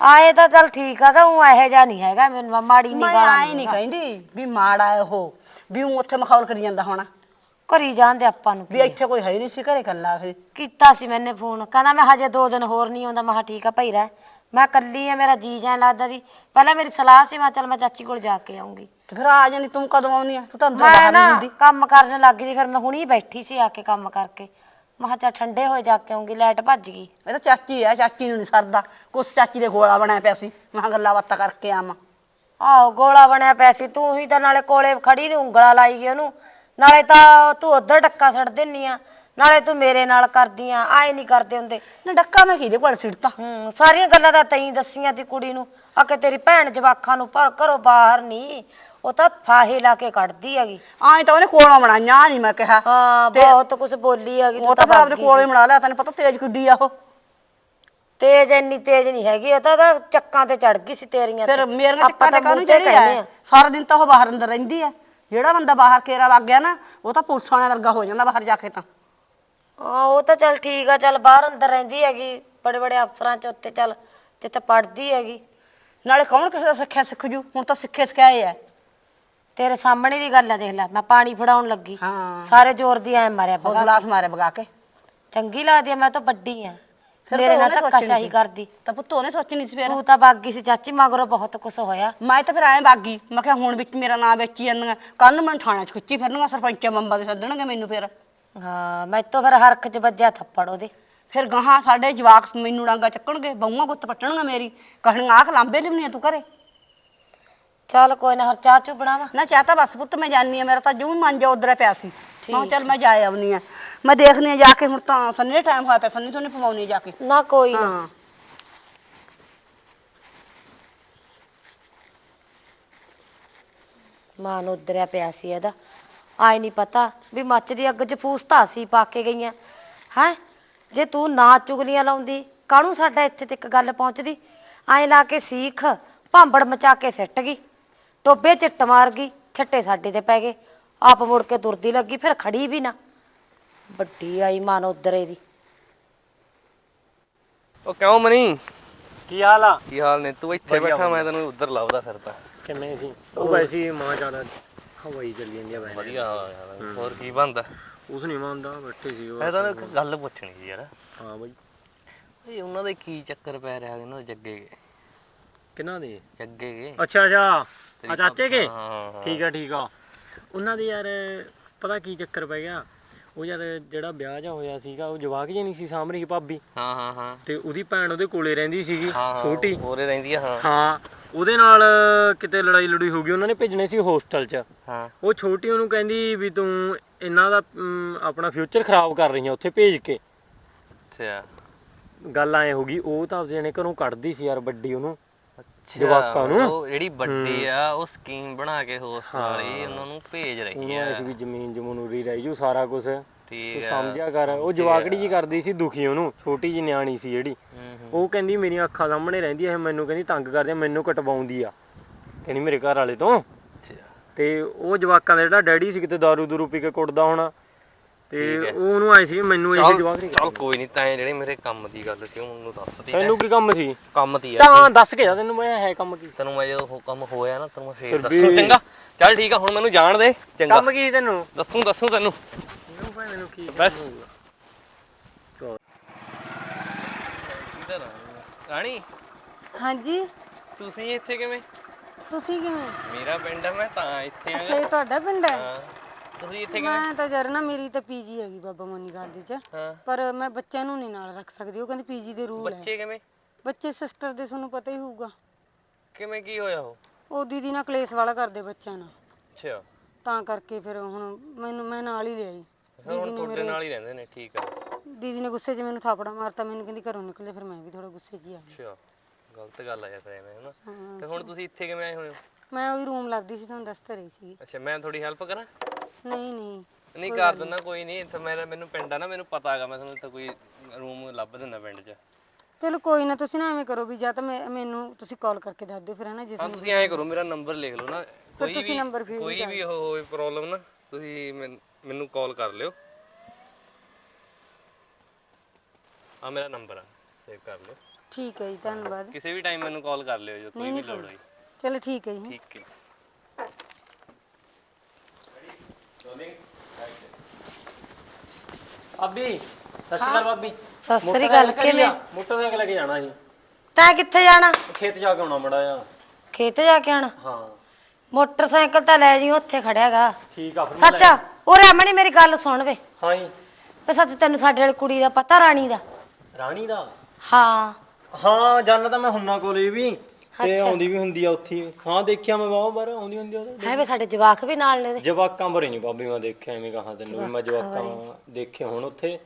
ਆਏ ਤਾਂ ਚੱਲ ਠੀਕ ਆਗਾ ਉਹ ਇਹੋ ਜਿਹਾ ਨਹੀਂ ਹੈਗਾ ਮੈਨੂੰ ਮਾੜੀ ਮੈਂ ਨਿਗਾਹ ਆਏ ਨਹੀਂ ਕਹਿੰਦੀ ਵੀ ਮਾੜਾ ਹੈ ਉਹ ਵੀ ਉਹ ਉੱਥੇ ਮਖੌਲ ਕਰੀ ਜਾਂਦਾ ਹੋਣਾ। ਕਰੀ ਜਾਂਦੇ ਆਪਾਂ ਨੂੰ ਵੀ ਇੱਥੇ ਕੋਈ ਹੈ ਨਹੀਂ ਸੀ ਘਰੇ ਕੱਲਾ ਫਿਰ ਕੀਤਾ ਸੀ ਮੈਨੇ ਫੋਨ ਕਹਿੰਦਾ ਮੈਂ ਹਜੇ ਦੋ ਦਿਨ ਹੋਰ ਨਹੀਂ ਆਉਂਦਾ ਮੈਂ ਕਿਹਾ ਠੀਕ ਆ ਭਾਈ ਰਹਿ। ਮੈਂ ਕੱਲੀ ਆ ਮੇਰਾ ਜੀ ਜਾਂ ਲੱਗਦਾ ਦੀ ਪਹਿਲਾਂ ਮੇਰੀ ਸਲਾਹ ਸੀ ਮੈਂ ਚੱਲ ਮੈਂ ਚਾਚੀ ਕੋਲ ਜਾ ਕੇ ਆਉਂਗੀ। ਤੇ ਫਿਰ ਆ ਜਾਣੀ ਤੂੰ ਕਦੋਂ ਆਉਣੀ ਆ? ਤੂੰ ਤਾਂ ਅੰਦਰ ਮੈਂ ਬਾਹਰ ਨਾ ਨਹੀਂ ਹੁੰਦੀ। ਕੰਮ ਕਰਨ ਲੱਗ ਗਈ ਫਿਰ ਮੈਂ ਹੁਣੀ ਬੈਠੀ ਸੀ ਆ ਕੇ ਕੰਮ ਕਰਕੇ। ਮੈਂ ਕਿਹਾ ਚੱਲ ਠੰਡੇ ਹੋਏ ਜਾ ਕੇ ਆਉਂਗੀ ਲਾਈਟ ਭੱਜ ਗਈ। ਇਹ ਤਾਂ ਚਾਚੀ ਆ ਚਾਚੀ ਨੂੰ ਨਹੀਂ ਸਰਦਾ। ਕੁਛ ਚਾਚੀ ਦੇ ਗੋਲਾ ਬਣਿਆ ਪਿਆ ਸੀ। ਮੈਂ ਕਿਹਾ ਗੱਲਾਂ ਬਾਤਾਂ ਕਰਕੇ ਆਵਾਂ। ਆਹੋ ਗੋਲਾ ਬਣਿਆ ਪਿਆ ਸੀ। ਤੂੰ ਹੀ ਤਾਂ ਨਾਲੇ ਕੋਲੇ ਖੜੀ ਨੂੰ ਉਂਗਲਾ ਲਾਈ ਗਈ ਉਹਨੂੰ। ਨਾਲੇ ਤਾਂ ਤੂੰ ਉਧਰ ਡੱਕਾ ਛੱਡ ਦਿੰਨੀ ਆ। ਨਾਲੇ ਤੂੰ ਮੇਰੇ ਨਾਲ ਕਰਦੀ ਆ ਆਏ ਨਹੀਂ ਕਰਦੇ ਹੁੰਦੇ। ਨਾ ਡੱਕਾ ਮੈਂ ਕਿਹਦੇ ਕੋਲ ਸਿੱਟਤਾ? ਹੂੰ ਸਾਰੀਆਂ ਗੱਲਾਂ ਤਾਂ ਤੈਂ ਦੱਸੀਆਂ ਤੀ ਕੁੜੀ ਨੂੰ। ਆ ਕਿ ਤੇਰੀ ਭੈਣ ਜਵਾਖਾਂ ਨੂੰ ਪਰ ਘਰੋਂ ਬਾਹਰ ਨਹੀਂ ਉਹ ਤਾਂ ਫਾਹੇ ਲਾ ਕੇ ਕੱਢਦੀ ਹੈਗੀ। ਆਏ ਤਾਂ ਉਹਨੇ ਕੋਲੋਂ ਬਣਾਈਆਂ ਨਹੀਂ ਮੈਂ ਕਿਹਾ। ਹਾਂ ਬਹੁਤ ਕੁਝ ਬੋਲੀ ਹੈਗੀ ਉਹ ਤੂੰ ਤਾਂ ਤਾਂ ਫਿਰ ਆਪਣੇ ਕੋਲੋਂ ਹੀ ਬਣਾ ਲਿਆ ਤੈਨੂੰ ਪਤਾ ਤੇਜ ਕਿੱਡੀ ਆ ਉਹ। ਤੇਜ਼ ਇੰਨੀ ਤੇਜ਼ ਨਹੀਂ ਹੈਗੀ ਉਹ ਤਾਂ ਉਹਦਾ ਚੱਕਾਂ ਤੇ ਚੜ ਗਈ ਸੀ ਤੇਰੀਆਂ ਫਿਰ ਤੇ। ਮੇਰੇ ਨਾਲ ਆਪਾਂ ਚੱਕਾ ਤਾਂ ਤੇ ਕਾਹਨੂੰ ਮੂੰਹ ਤੇ ਚੜੀ ਕਹਿੰਦੇ ਆ। ਸਾਰਾ ਦਿਨ ਤਾਂ ਉਹ ਬਾਹਰ ਅੰਦਰ ਰਹਿੰਦੀ ਆ। ਜਿਹੜਾ ਬੰਦਾ ਬਾਹਰ ਕੇਰਾ ਵਗ ਗਿਆ ਨਾ ਉਹ ਤਾਂ ਪੁਲਿਸ ਵਾਲਿਆਂ ਵਰਗਾ ਹੋ ਜਾਂਦਾ ਬਾਹਰ ਜਾ ਕੇ ਤਾਂ। ਹਾਂ ਉਹ ਤਾਂ ਚੱਲ ਠੀਕ ਆ ਚੱਲ ਬਾਹਰ ਅੰਦਰ ਰਹਿੰਦੀ ਹੈਗੀ ਬੜੇ ਬੜੇ ਅਫਸਰਾਂ ਚ ਉੱਤੇ ਚੱਲ ਜਿੱਥੇ ਪੜਦੀ ਹੈਗੀ। ਨਾਲੇ ਕੌਣ ਕਿਸੇ ਦਾ ਸਿੱਖਿਆ ਸਿੱਖ ਜੂ? ਹੁਣ ਤਾਂ ਸਿੱਖੇ ਸਿਖਾਏ ਆ। ਤੇਰੇ ਸਾਹਮਣੇ ਦੀ ਗੱਲ ਆ ਦੇਖ ਲੈ ਮੈਂ ਪਾਣੀ ਫੜਾਉਣ ਲੱਗੀ। ਹਾਂ। ਸਾਰੇ ਜ਼ੋਰ ਦੀ ਐ ਮਾਰਿਆ ਉਹ ਬਗਾ ਗਲਾਸ ਮਾਰੇ ਵਗਾ ਕੇ। ਚੰਗੀ ਲੱਗਦੀ ਆ ਮੈਂ ਤਾਂ ਵੱਡੀ ਆ। ਫਿਰ ਮੇਰੇ ਨਾਲ ਧੱਕਾ ਸ਼ਾਹੀ। ਕਰਦੀ। ਤਾਂ ਪੁੱਤ ਉਹਨੇ ਸੋਚਣੀ ਸੀ ਫਿਰ। ਤੂੰ ਤਾਂ ਬਾਗੀ ਸੀ ਚਾਚੀ ਮਗਰੋਂ ਬਹੁਤ ਕੁਝ ਹੋਇਆ। ਮੈਂ ਤਾਂ ਫਿਰ ਐਂ ਬਾਗੀ। ਮੈਂ ਕਿਹਾ ਹੁਣ ਵਿੱਚ ਮੇਰਾ ਨਾਂ ਵੇਚੀ ਜਾਂਦੀਆਂ। ਕੱਲ ਨੂੰ ਮੈਨੂੰ ਥਾਣੇ 'ਚ ਖਿੱਚੀ ਫਿਰਨਗਾ ਸਰਪੰਚ ਬੰਬਾ ਦੇ ਸੱਦਣਗੇ ਮੈਨੂੰ ਫਿਰ। ਹਾਂ ਮੈਂ ਤੋਂ ਫਿਰ ਹਰਖ ਚ ਵੱਜਿਆ ਥੱਪੜ ਉਹਦੇ। ਫਿਰ ਗਾਹਾਂ ਸਾਡੇ ਜਵਾਕ ਮੈਨੂੰ ਡਾਂਗਾ ਚੱਕਣਗੇ ਬਹੂਆਂ ਗੁੱਤ ਪੱਟਣਗੇ ਮੇਰੀ। ਕਹਿਣਗੇ ਆਖ ਲਾਂਬੇ ਲਿਵਨੀ ਤੂੰ ਘਰੇ। ਚੱਲ ਕੋਈ ਨਾ ਹਰ ਚਾਹ ਚੂ ਬਣਾਵਾ? ਨਾ ਚਾਹ ਤਾਂ ਬਸ ਪੁੱਤ ਮੈਂ ਜਾਣੀ ਆ ਮੇਰਾ ਤਾਂ ਜੂੰ ਮਨ ਜਾ ਉਧਰ ਪਿਆ ਸੀ। ਮੈਂ ਕਿਹਾ ਚੱਲ ਮੈਂ ਜਾ ਆਉਣੀ ਆ ਮੈਂ ਦੇਖਦੀ ਆ ਜਾ ਕੇ ਹੁਣ ਤਾਂ ਸੰਨੇ ਟਾਈਮ ਹੋਇਆ ਪਿਆ ਸੰਨੇ ਤੋਂ ਨਹੀਂ ਪਵਾਉਣੀ ਜਾ ਕੇ। ਨਾ ਕੋਈ ਨਾ। ਹਾਂ। ਮਾਂ ਨੂੰ ਉਧਰਿਆ ਪਿਆ ਸੀ ਇਹਦਾ। ਆਏ ਨਹੀਂ ਪਤਾ ਵੀ ਮੱਚ ਦੀ ਅੱਗ 'ਚ ਫੂਸ ਤਾਂ ਅਸੀਂ ਪਾ ਕੇ ਗਈਆਂ। ਹੈ? ਜੇ ਤੂੰ ਨਾ ਚੁਗਲੀਆਂ ਲਾਉਂਦੀ ਕਾਹਨੂੰ ਸਾਡਾ ਇੱਥੇ ਤੱਕ ਗੱਲ ਪਹੁੰਚਦੀ? ਐਂ ਲਾ ਕੇ ਸੀਖ ਭਾਂਬੜ ਮਚਾ ਕੇ ਸਿੱਟ ਗਈ। ਟੋਬੇ ਚਿੱਟ ਮਾਰ ਗਈ ਛੱਟੇ ਸਾਡੇ ਤੇ ਪੈ ਗਏ। ਆਪ ਮੁੜ ਕੇ ਤੁਰਦੀ ਲੱਗੀ ਫਿਰ ਖੜੀ ਵੀ ਨਾ। ਵੱਡੀ ਆਈ ਮਾਨ ਉਧਰ ਇਹਦੀ ਉਹ ਕਿਉਂ ਮਨੀ? ਕੀ ਹਾਲ ਆ? ਕੀ ਹਾਲ ਨੇ? ਤੂੰ ਇੱਥੇ ਬੈਠਾ ਮੈਂ ਤੈਨੂੰ ਉੱਧਰ ਲੱਭਦਾ ਫਿਰਦਾ। ਕਿਵੇਂ ਸੀ? ਉਹ ਵੈਸੇ ਮਾਂ ਜਾਣਾ ਹਵਾਈ ਚੱਲੀ ਜਾਂਦੀ ਆ ਵੈਸੇ। ਵਧੀਆ ਯਾਰ ਹੋਰ ਕੀ ਬੰਦਾ ਉਸ ਨਹੀਂ ਮੰਨਦਾ ਬੈਠੇ ਸੀ ਉਹ ਮੈਂ ਤਾਂ ਇੱਕ ਗੱਲ ਪੁੱਛਣੀ ਸੀ ਯਾਰ। ਹਾਂ ਬਈ। ਓਏ ਉਹਨਾਂ ਦੇ ਕੀ ਚੱਕਰ ਪੈ ਰਿਹਾ ਇਹਨਾਂ ਦੇ ਜੱਗੇ ਕਿਹਨਾਂ ਦੇ? ਜੱਗੇ ਅੱਛਾ ਅੱਛਾ। ਆ ਚਾਚੇ ਕੇ? ਹਾਂ, ਹਾਂ, ਹਾਂ। ਠੀਕ ਆ ਠੀਕ ਆ। ਉਹਨਾਂ ਦੇ ਯਾਰ ਪਤਾ ਕੀ ਚੱਕਰ ਪੈ ਗਿਆ? ਉਹ ਯਾਰ ਜਿਹੜਾ ਵਿਆਹ ਜਾ ਹੋਇਆ ਸੀਗਾ ਉਹ ਜਵਾਕ ਜੀ ਨਹੀਂ ਸੀ ਸਾਹਮਣੇ ਸੀ ਭਾਬੀ। ਹਾਂ ਹਾਂ ਹਾਂ। ਤੇ ਉਹਦੀ ਭੈਣ ਉਹਦੇ ਕੋਲੇ ਰਹਿੰਦੀ ਸੀਗੀ ਹਾਂ ਹਾਂ, ਛੋਟੀ। ਹੋਰੇ ਰਹਿੰਦੀ ਆ ਹਾਂ। ਹਾਂ ਉਹਦੇ ਨਾਲ ਕਿਤੇ ਲੜਾਈ ਲੜੂਈ ਹੋ ਗਈ ਉਹਨਾਂ ਨੇ ਭੇਜਣੇ ਸੀ ਹੋਸਟਲ 'ਚ। ਹਾਂ। ਉਹ ਛੋਟੀ ਉਹਨੂੰ ਕਹਿੰਦੀ ਵੀ ਤੂੰ ਇਹਨਾਂ ਦਾ ਆਪਣਾ ਫਿਊਚਰ ਖਰਾਬ ਕਰ ਰਹੀ ਆ ਉੱਥੇ ਭੇਜ ਕੇ। ਅੱਛਾ। ਗੱਲ ਐ ਹੋ ਗਈ ਉਹ ਤਾਂ ਆਪਦੇ ਜਣੇ ਘਰੋਂ ਕੱਢਦੀ ਸੀ ਯਾਰ ਵੱਡੀ ਉਹਨੂੰ। ਜਵਾਕਾਂ ਨੂੰ? ਉਹ ਜਿਹੜੀ ਵੱਡੀ ਆ ਉਹ ਸਕੀਮ ਬਣਾ ਕੇ ਹੋਸਟ ਵਾਲੀ ਉਹਨਾਂ ਨੂੰ ਭੇਜ ਰਹੀ ਆ। ਐਸ ਵੀ ਜ਼ਮੀਨ ਜਮਨੂਰੀ ਰਹਿ ਜੂ ਸਾਰਾ ਕੁਝ ਠੀਕ ਆ ਸਮਝਿਆ ਕਰ ਉਹ ਜਵਾਕੜੀ ਜੀ ਕਰਦੀ ਸੀ ਦੁਖੀ ਉਹਨੂੰ ਛੋਟੀ ਜੀ ਨਿਆਣੀ ਸੀ ਜਿਹੜੀ। ਉਹ ਕਹਿੰਦੀ ਮੇਰੀਆਂ ਅੱਖਾਂ ਸਾਹਮਣੇ ਰਹਿੰਦੀ ਐ ਮੈਨੂੰ ਕਹਿੰਦੀ ਤੰਗ ਕਰਦੀ ਮੈਨੂੰ ਕਟਵਾਉਂਦੀ ਆ। ਕਹਿੰਦੀ ਮੇਰੇ ਘਰ ਵਾਲੇ ਤੋਂ। ਤੇ ਉਹ ਜਵਾਕਾਂ ਦਾ ਜਿਹੜਾ ਡੈਡੀ ਸੀ ਕਿਤੇ ਦਾਰੂ ਦੂਰੂ ਪੀ ਕੇ ਕੁੱਟਦਾ ਹੋਣਾ। ਤੇ ਉਹ ਉਹਨੂੰ ਆਏ ਸੀ ਮੈਨੂੰ ਇਹ ਜਵਾਕ ਨਹੀਂ ਚੱਲ ਕੋਈ ਨਹੀਂ ਤਾਂ ਜਿਹੜੇ ਮੇਰੇ ਕੰਮ ਦੀ ਗੱਲ ਸੀ ਉਹ ਮੈਨੂੰ ਦੱਸਦੀ ਤੈਨੂੰ ਕੀ ਕੰਮ ਸੀ? ਕੰਮ ਦੀ ਆ। ਤਾਂ ਦੱਸ ਕੇ ਜਾ ਤੈਨੂੰ ਮੈਂ ਹੈ ਕੰਮ ਕੀ? ਤੈਨੂੰ ਮੈਂ ਜਦੋਂ ਉਹ ਕੰਮ ਹੋਇਆ ਨਾ ਤੈਨੂੰ ਮੈਂ ਫੇਰ ਦੱਸੂ। ਚੰਗਾ ਚੱਲ ਠੀਕ ਆ ਹੁਣ ਮੈਨੂੰ ਜਾਣ ਦੇ। ਚੰਗਾ। ਕੰਮ ਕੀ ਤੈਨੂੰ? ਦੱਸੂ ਦੱਸੂ ਤੈਨੂੰ। ਮੈਨੂੰ ਭਾਈ ਮੈਨੂੰ ਕੀ ਬਸ। ਰਾਣੀ? ਹਾਂਜੀ। ਤੁਸੀਂ ਇੱਥੇ ਕਿਵੇਂ? ਤੁਸੀਂ ਕਿਵੇਂ? ਮੇਰਾ ਪਿੰਡ ਆ ਮੈਂ ਤਾਂ ਇੱਥੇ ਅੱਛਾ ਇਹ ਤੁਹਾਡਾ ਪਿੰਡ ਹੈ? ਹਾਂ। ਤੁਸੀਂ ਇੱਥੇ ਕਿਵੇਂ? ਮੈਂ ਤਾਂ ਜਰ ਨਾ ਮੇਰੀ ਤਾਂ ਪੀਜੀ ਹੈਗੀ ਬਾਬਾ ਮੋਨੀ ਕਾਲਜ ਚ। ਹਾਂ। ਪਰ ਮੈਂ ਬੱਚਿਆਂ ਨੂੰ ਨਹੀਂ ਨਾਲ ਰੱਖ ਸਕਦੀ ਉਹ ਕਹਿੰਦੀ ਪੀਜੀ ਦੇ ਰੂਲ ਹੈ। ਬੱਚੇ ਕਿਵੇਂ? ਬੱਚੇ ਸਿਸਟਰ ਦੇ ਤੁਹਾਨੂੰ ਪਤਾ ਹੀ ਹੋਊਗਾ। ਕਿਵੇਂ ਕੀ ਹੋਇਆ ਉਹ? ਉਹ ਦੀਦੀ ਨਾਲ ਕਲੇਸ਼ ਵਾਲਾ ਕਰਦੇ ਬੱਚਿਆਂ ਨਾਲ। ਅੱਛਾ। ਤਾਂ ਕਰਕੇ ਫਿਰ ਹੁਣ ਮੈਨੂੰ ਮੈਂ ਨਾਲ ਹੀ ਲਿਆਈ ਹੁਣ ਤੁਹਾਡੇ ਨਾਲ ਹੀ ਰਹਿੰਦੇ ਨੇ ਠੀਕ ਆ। ਦੀਦੀ ਨੇ ਗੁੱਸੇ 'ਚ ਮੈਨੂੰ ਥਾਪੜਾ ਮਾਰਤਾ ਮੈਨੂੰ ਕਹਿੰਦੀ ਘਰੋਂ ਨਿਕਲੇ ਫਿਰ ਮੈਂ ਵੀ ਥੋੜਾ ਗੁੱਸੇ 'ਚ ਹੀ ਆ ਗਈ। ਅੱਛਾ ਗਲਤ ਗੱਲ ਆ ਯਾਰ ਐਵੇਂ ਹਨਾ? ਹਾਂ। ਤੇ ਹੁਣ ਤੁਸੀਂ ਇੱਥੇ ਕਿਵੇਂ ਆਏ ਹੋਏ ਹੋ? ਮੈਂ ਉਹੀ ਰੂਮ ਲੱਭਦੀ ਸੀ ਤੁਹਾਨੂੰ ਦੱਸ ਤਾਂ ਰਹੀ ਸੀ। ਅੱਛਾ ਮੈਂ ਥੋੜੀ ਹੈਲਪ ਕਰਾਂ? ਨਹੀਂ ਨਹੀਂ। ਨਹੀਂ ਕਰ ਦਿੰਦਾ ਕੋਈ ਨਹੀਂ। ਇੱਥੇ ਮੇਰਾ ਮੈਨੂੰ ਪਿੰਡ ਆ ਨਾ ਮੈਨੂੰ ਪਤਾ ਹੈਗਾ ਮੈਂ ਤੁਹਾਨੂੰ ਇੱਥੇ ਕੋਈ ਰੂਮ ਲੱਭ ਦਿੰਦਾ ਪਿੰਡ 'ਚ। ਚਲੋ ਕੋਈ ਨਾ ਤੁਸੀਂ ਨਾ ਐਵੇਂ ਕਰੋ ਵੀ ਜਾਂ ਤਾਂ ਮੈਂ ਮੈਨੂੰ ਤੁਸੀਂ ਕਾਲ ਕਰਕੇ ਦੱਸ ਦਿਓ ਫਿਰ ਹਨਾ ਜਿਸ ਹਾਂ ਤੁਸੀਂ ਐਂ ਕਰੋ ਮੇਰਾ ਨੰਬਰ ਲਿਖ ਲਓ ਨਾ। ਕੋਈ ਤੁਸੀਂ ਵੀ number ਫਿਰ ਕੋਈ ਵੀ ਉਹ ਹੋਵੇ ਪ੍ਰੋਬਲਮ ਨਾ ਤੁਸੀਂ ਮੈਨ- ਮੈਨੂੰ ਕਾਲ ਕਰ ਲਿਓ। ਆ ਮੇਰਾ ਨੰਬਰ ਆ ਸੇਵ ਕਰ ਲਿਓ। ਠੀਕ ਹੈ ਜੀ ਧੰਨਵਾਦ। ਕਿਸੇ ਵੀ ਟਾਈਮ ਮੈਨੂੰ ਕਾਲ ਕਰ ਲਿਓ ਜੇ ਕੋਈ ਵੀ ਲੋੜ ਹੋਈ। ਚਲੋ ਠੀਕ ਹੈ ਜੀ। ਠੀਕ ਹੈ। ਭਾਬੀ ਸਤਿ ਸ਼੍ਰੀ ਅਕਾਲ ਭਾਬੀ। ਸਤਿ ਸ੍ਰੀ ਅਕਾਲ ਕਿਵੇਂ? ਮੋਟਰਸਾਈਕਲ ਲੈ ਕੇ ਜਾਣਾ ਸੀ। ਤੈਂ ਕਿੱਥੇ ਜਾਣਾ? ਖੇਤ ਜਾ ਕੇ ਆਉਣਾ ਮੜਾ ਆ ਖੇਤ ਜਾ ਕੇ ਆਣਾ ਹਾਂ। ਮੋਟਰਸਾਈਕਲ ਤਾਂ ਲੈ ਜੀ ਉੱਥੇ ਖੜਿਆਗਾ ਠੀਕ ਆ ਫਿਰ ਮੈਂ ਸੱਚ ਮੇਰੀ ਗੱਲ ਸੁਣ ਵੇ। ਹਾਂ ਜੀ। ਵੇ ਸੱਚ ਤੈਨੂੰ ਸਾਡੇ ਵਾਲੀ ਕੁੜੀ ਦਾ ਪਤਾ ਰਾਣੀ ਦਾ। ਰਾਣੀ ਦਾ? ਹਾਂ। ਹਾਂ ਜਾਣਦਾ ਤਾਂ ਮੈਂ ਹੁੰਨਾ ਕੋਲੇ ਵੀ। ਤੇ ਆਉਂਦੀ ਵੀ ਹੁੰਦੀ ਆ ਉੱਥੇ। ਹੀ। ਹਾਂ ਦੇਖਿਆ ਮੈਂ ਬਹੁਤ ਵਾਰ ਆਉਂਦੀ ਹੁੰਦੀ ਆ ਹੈ ਵੇ ਸਾਡੇ ਜਵਾਕ ਵੀ ਨਾਲ ਨੇ। ਇਹਦੇ। ਜਵਾਕਾਂ ਬਾਰੇ ਨਹੀਂ ਬਾਬੀ ਮੈਂ ਦੇਖਿਆ ਐਵੇਂ ਕਹਾ ਤੈਨੂੰ ਵੀ ਮੈਂ ਜਵਾਕਾਂ ਦੇਖੇ ਹੁਣ ਉੱਥੇ।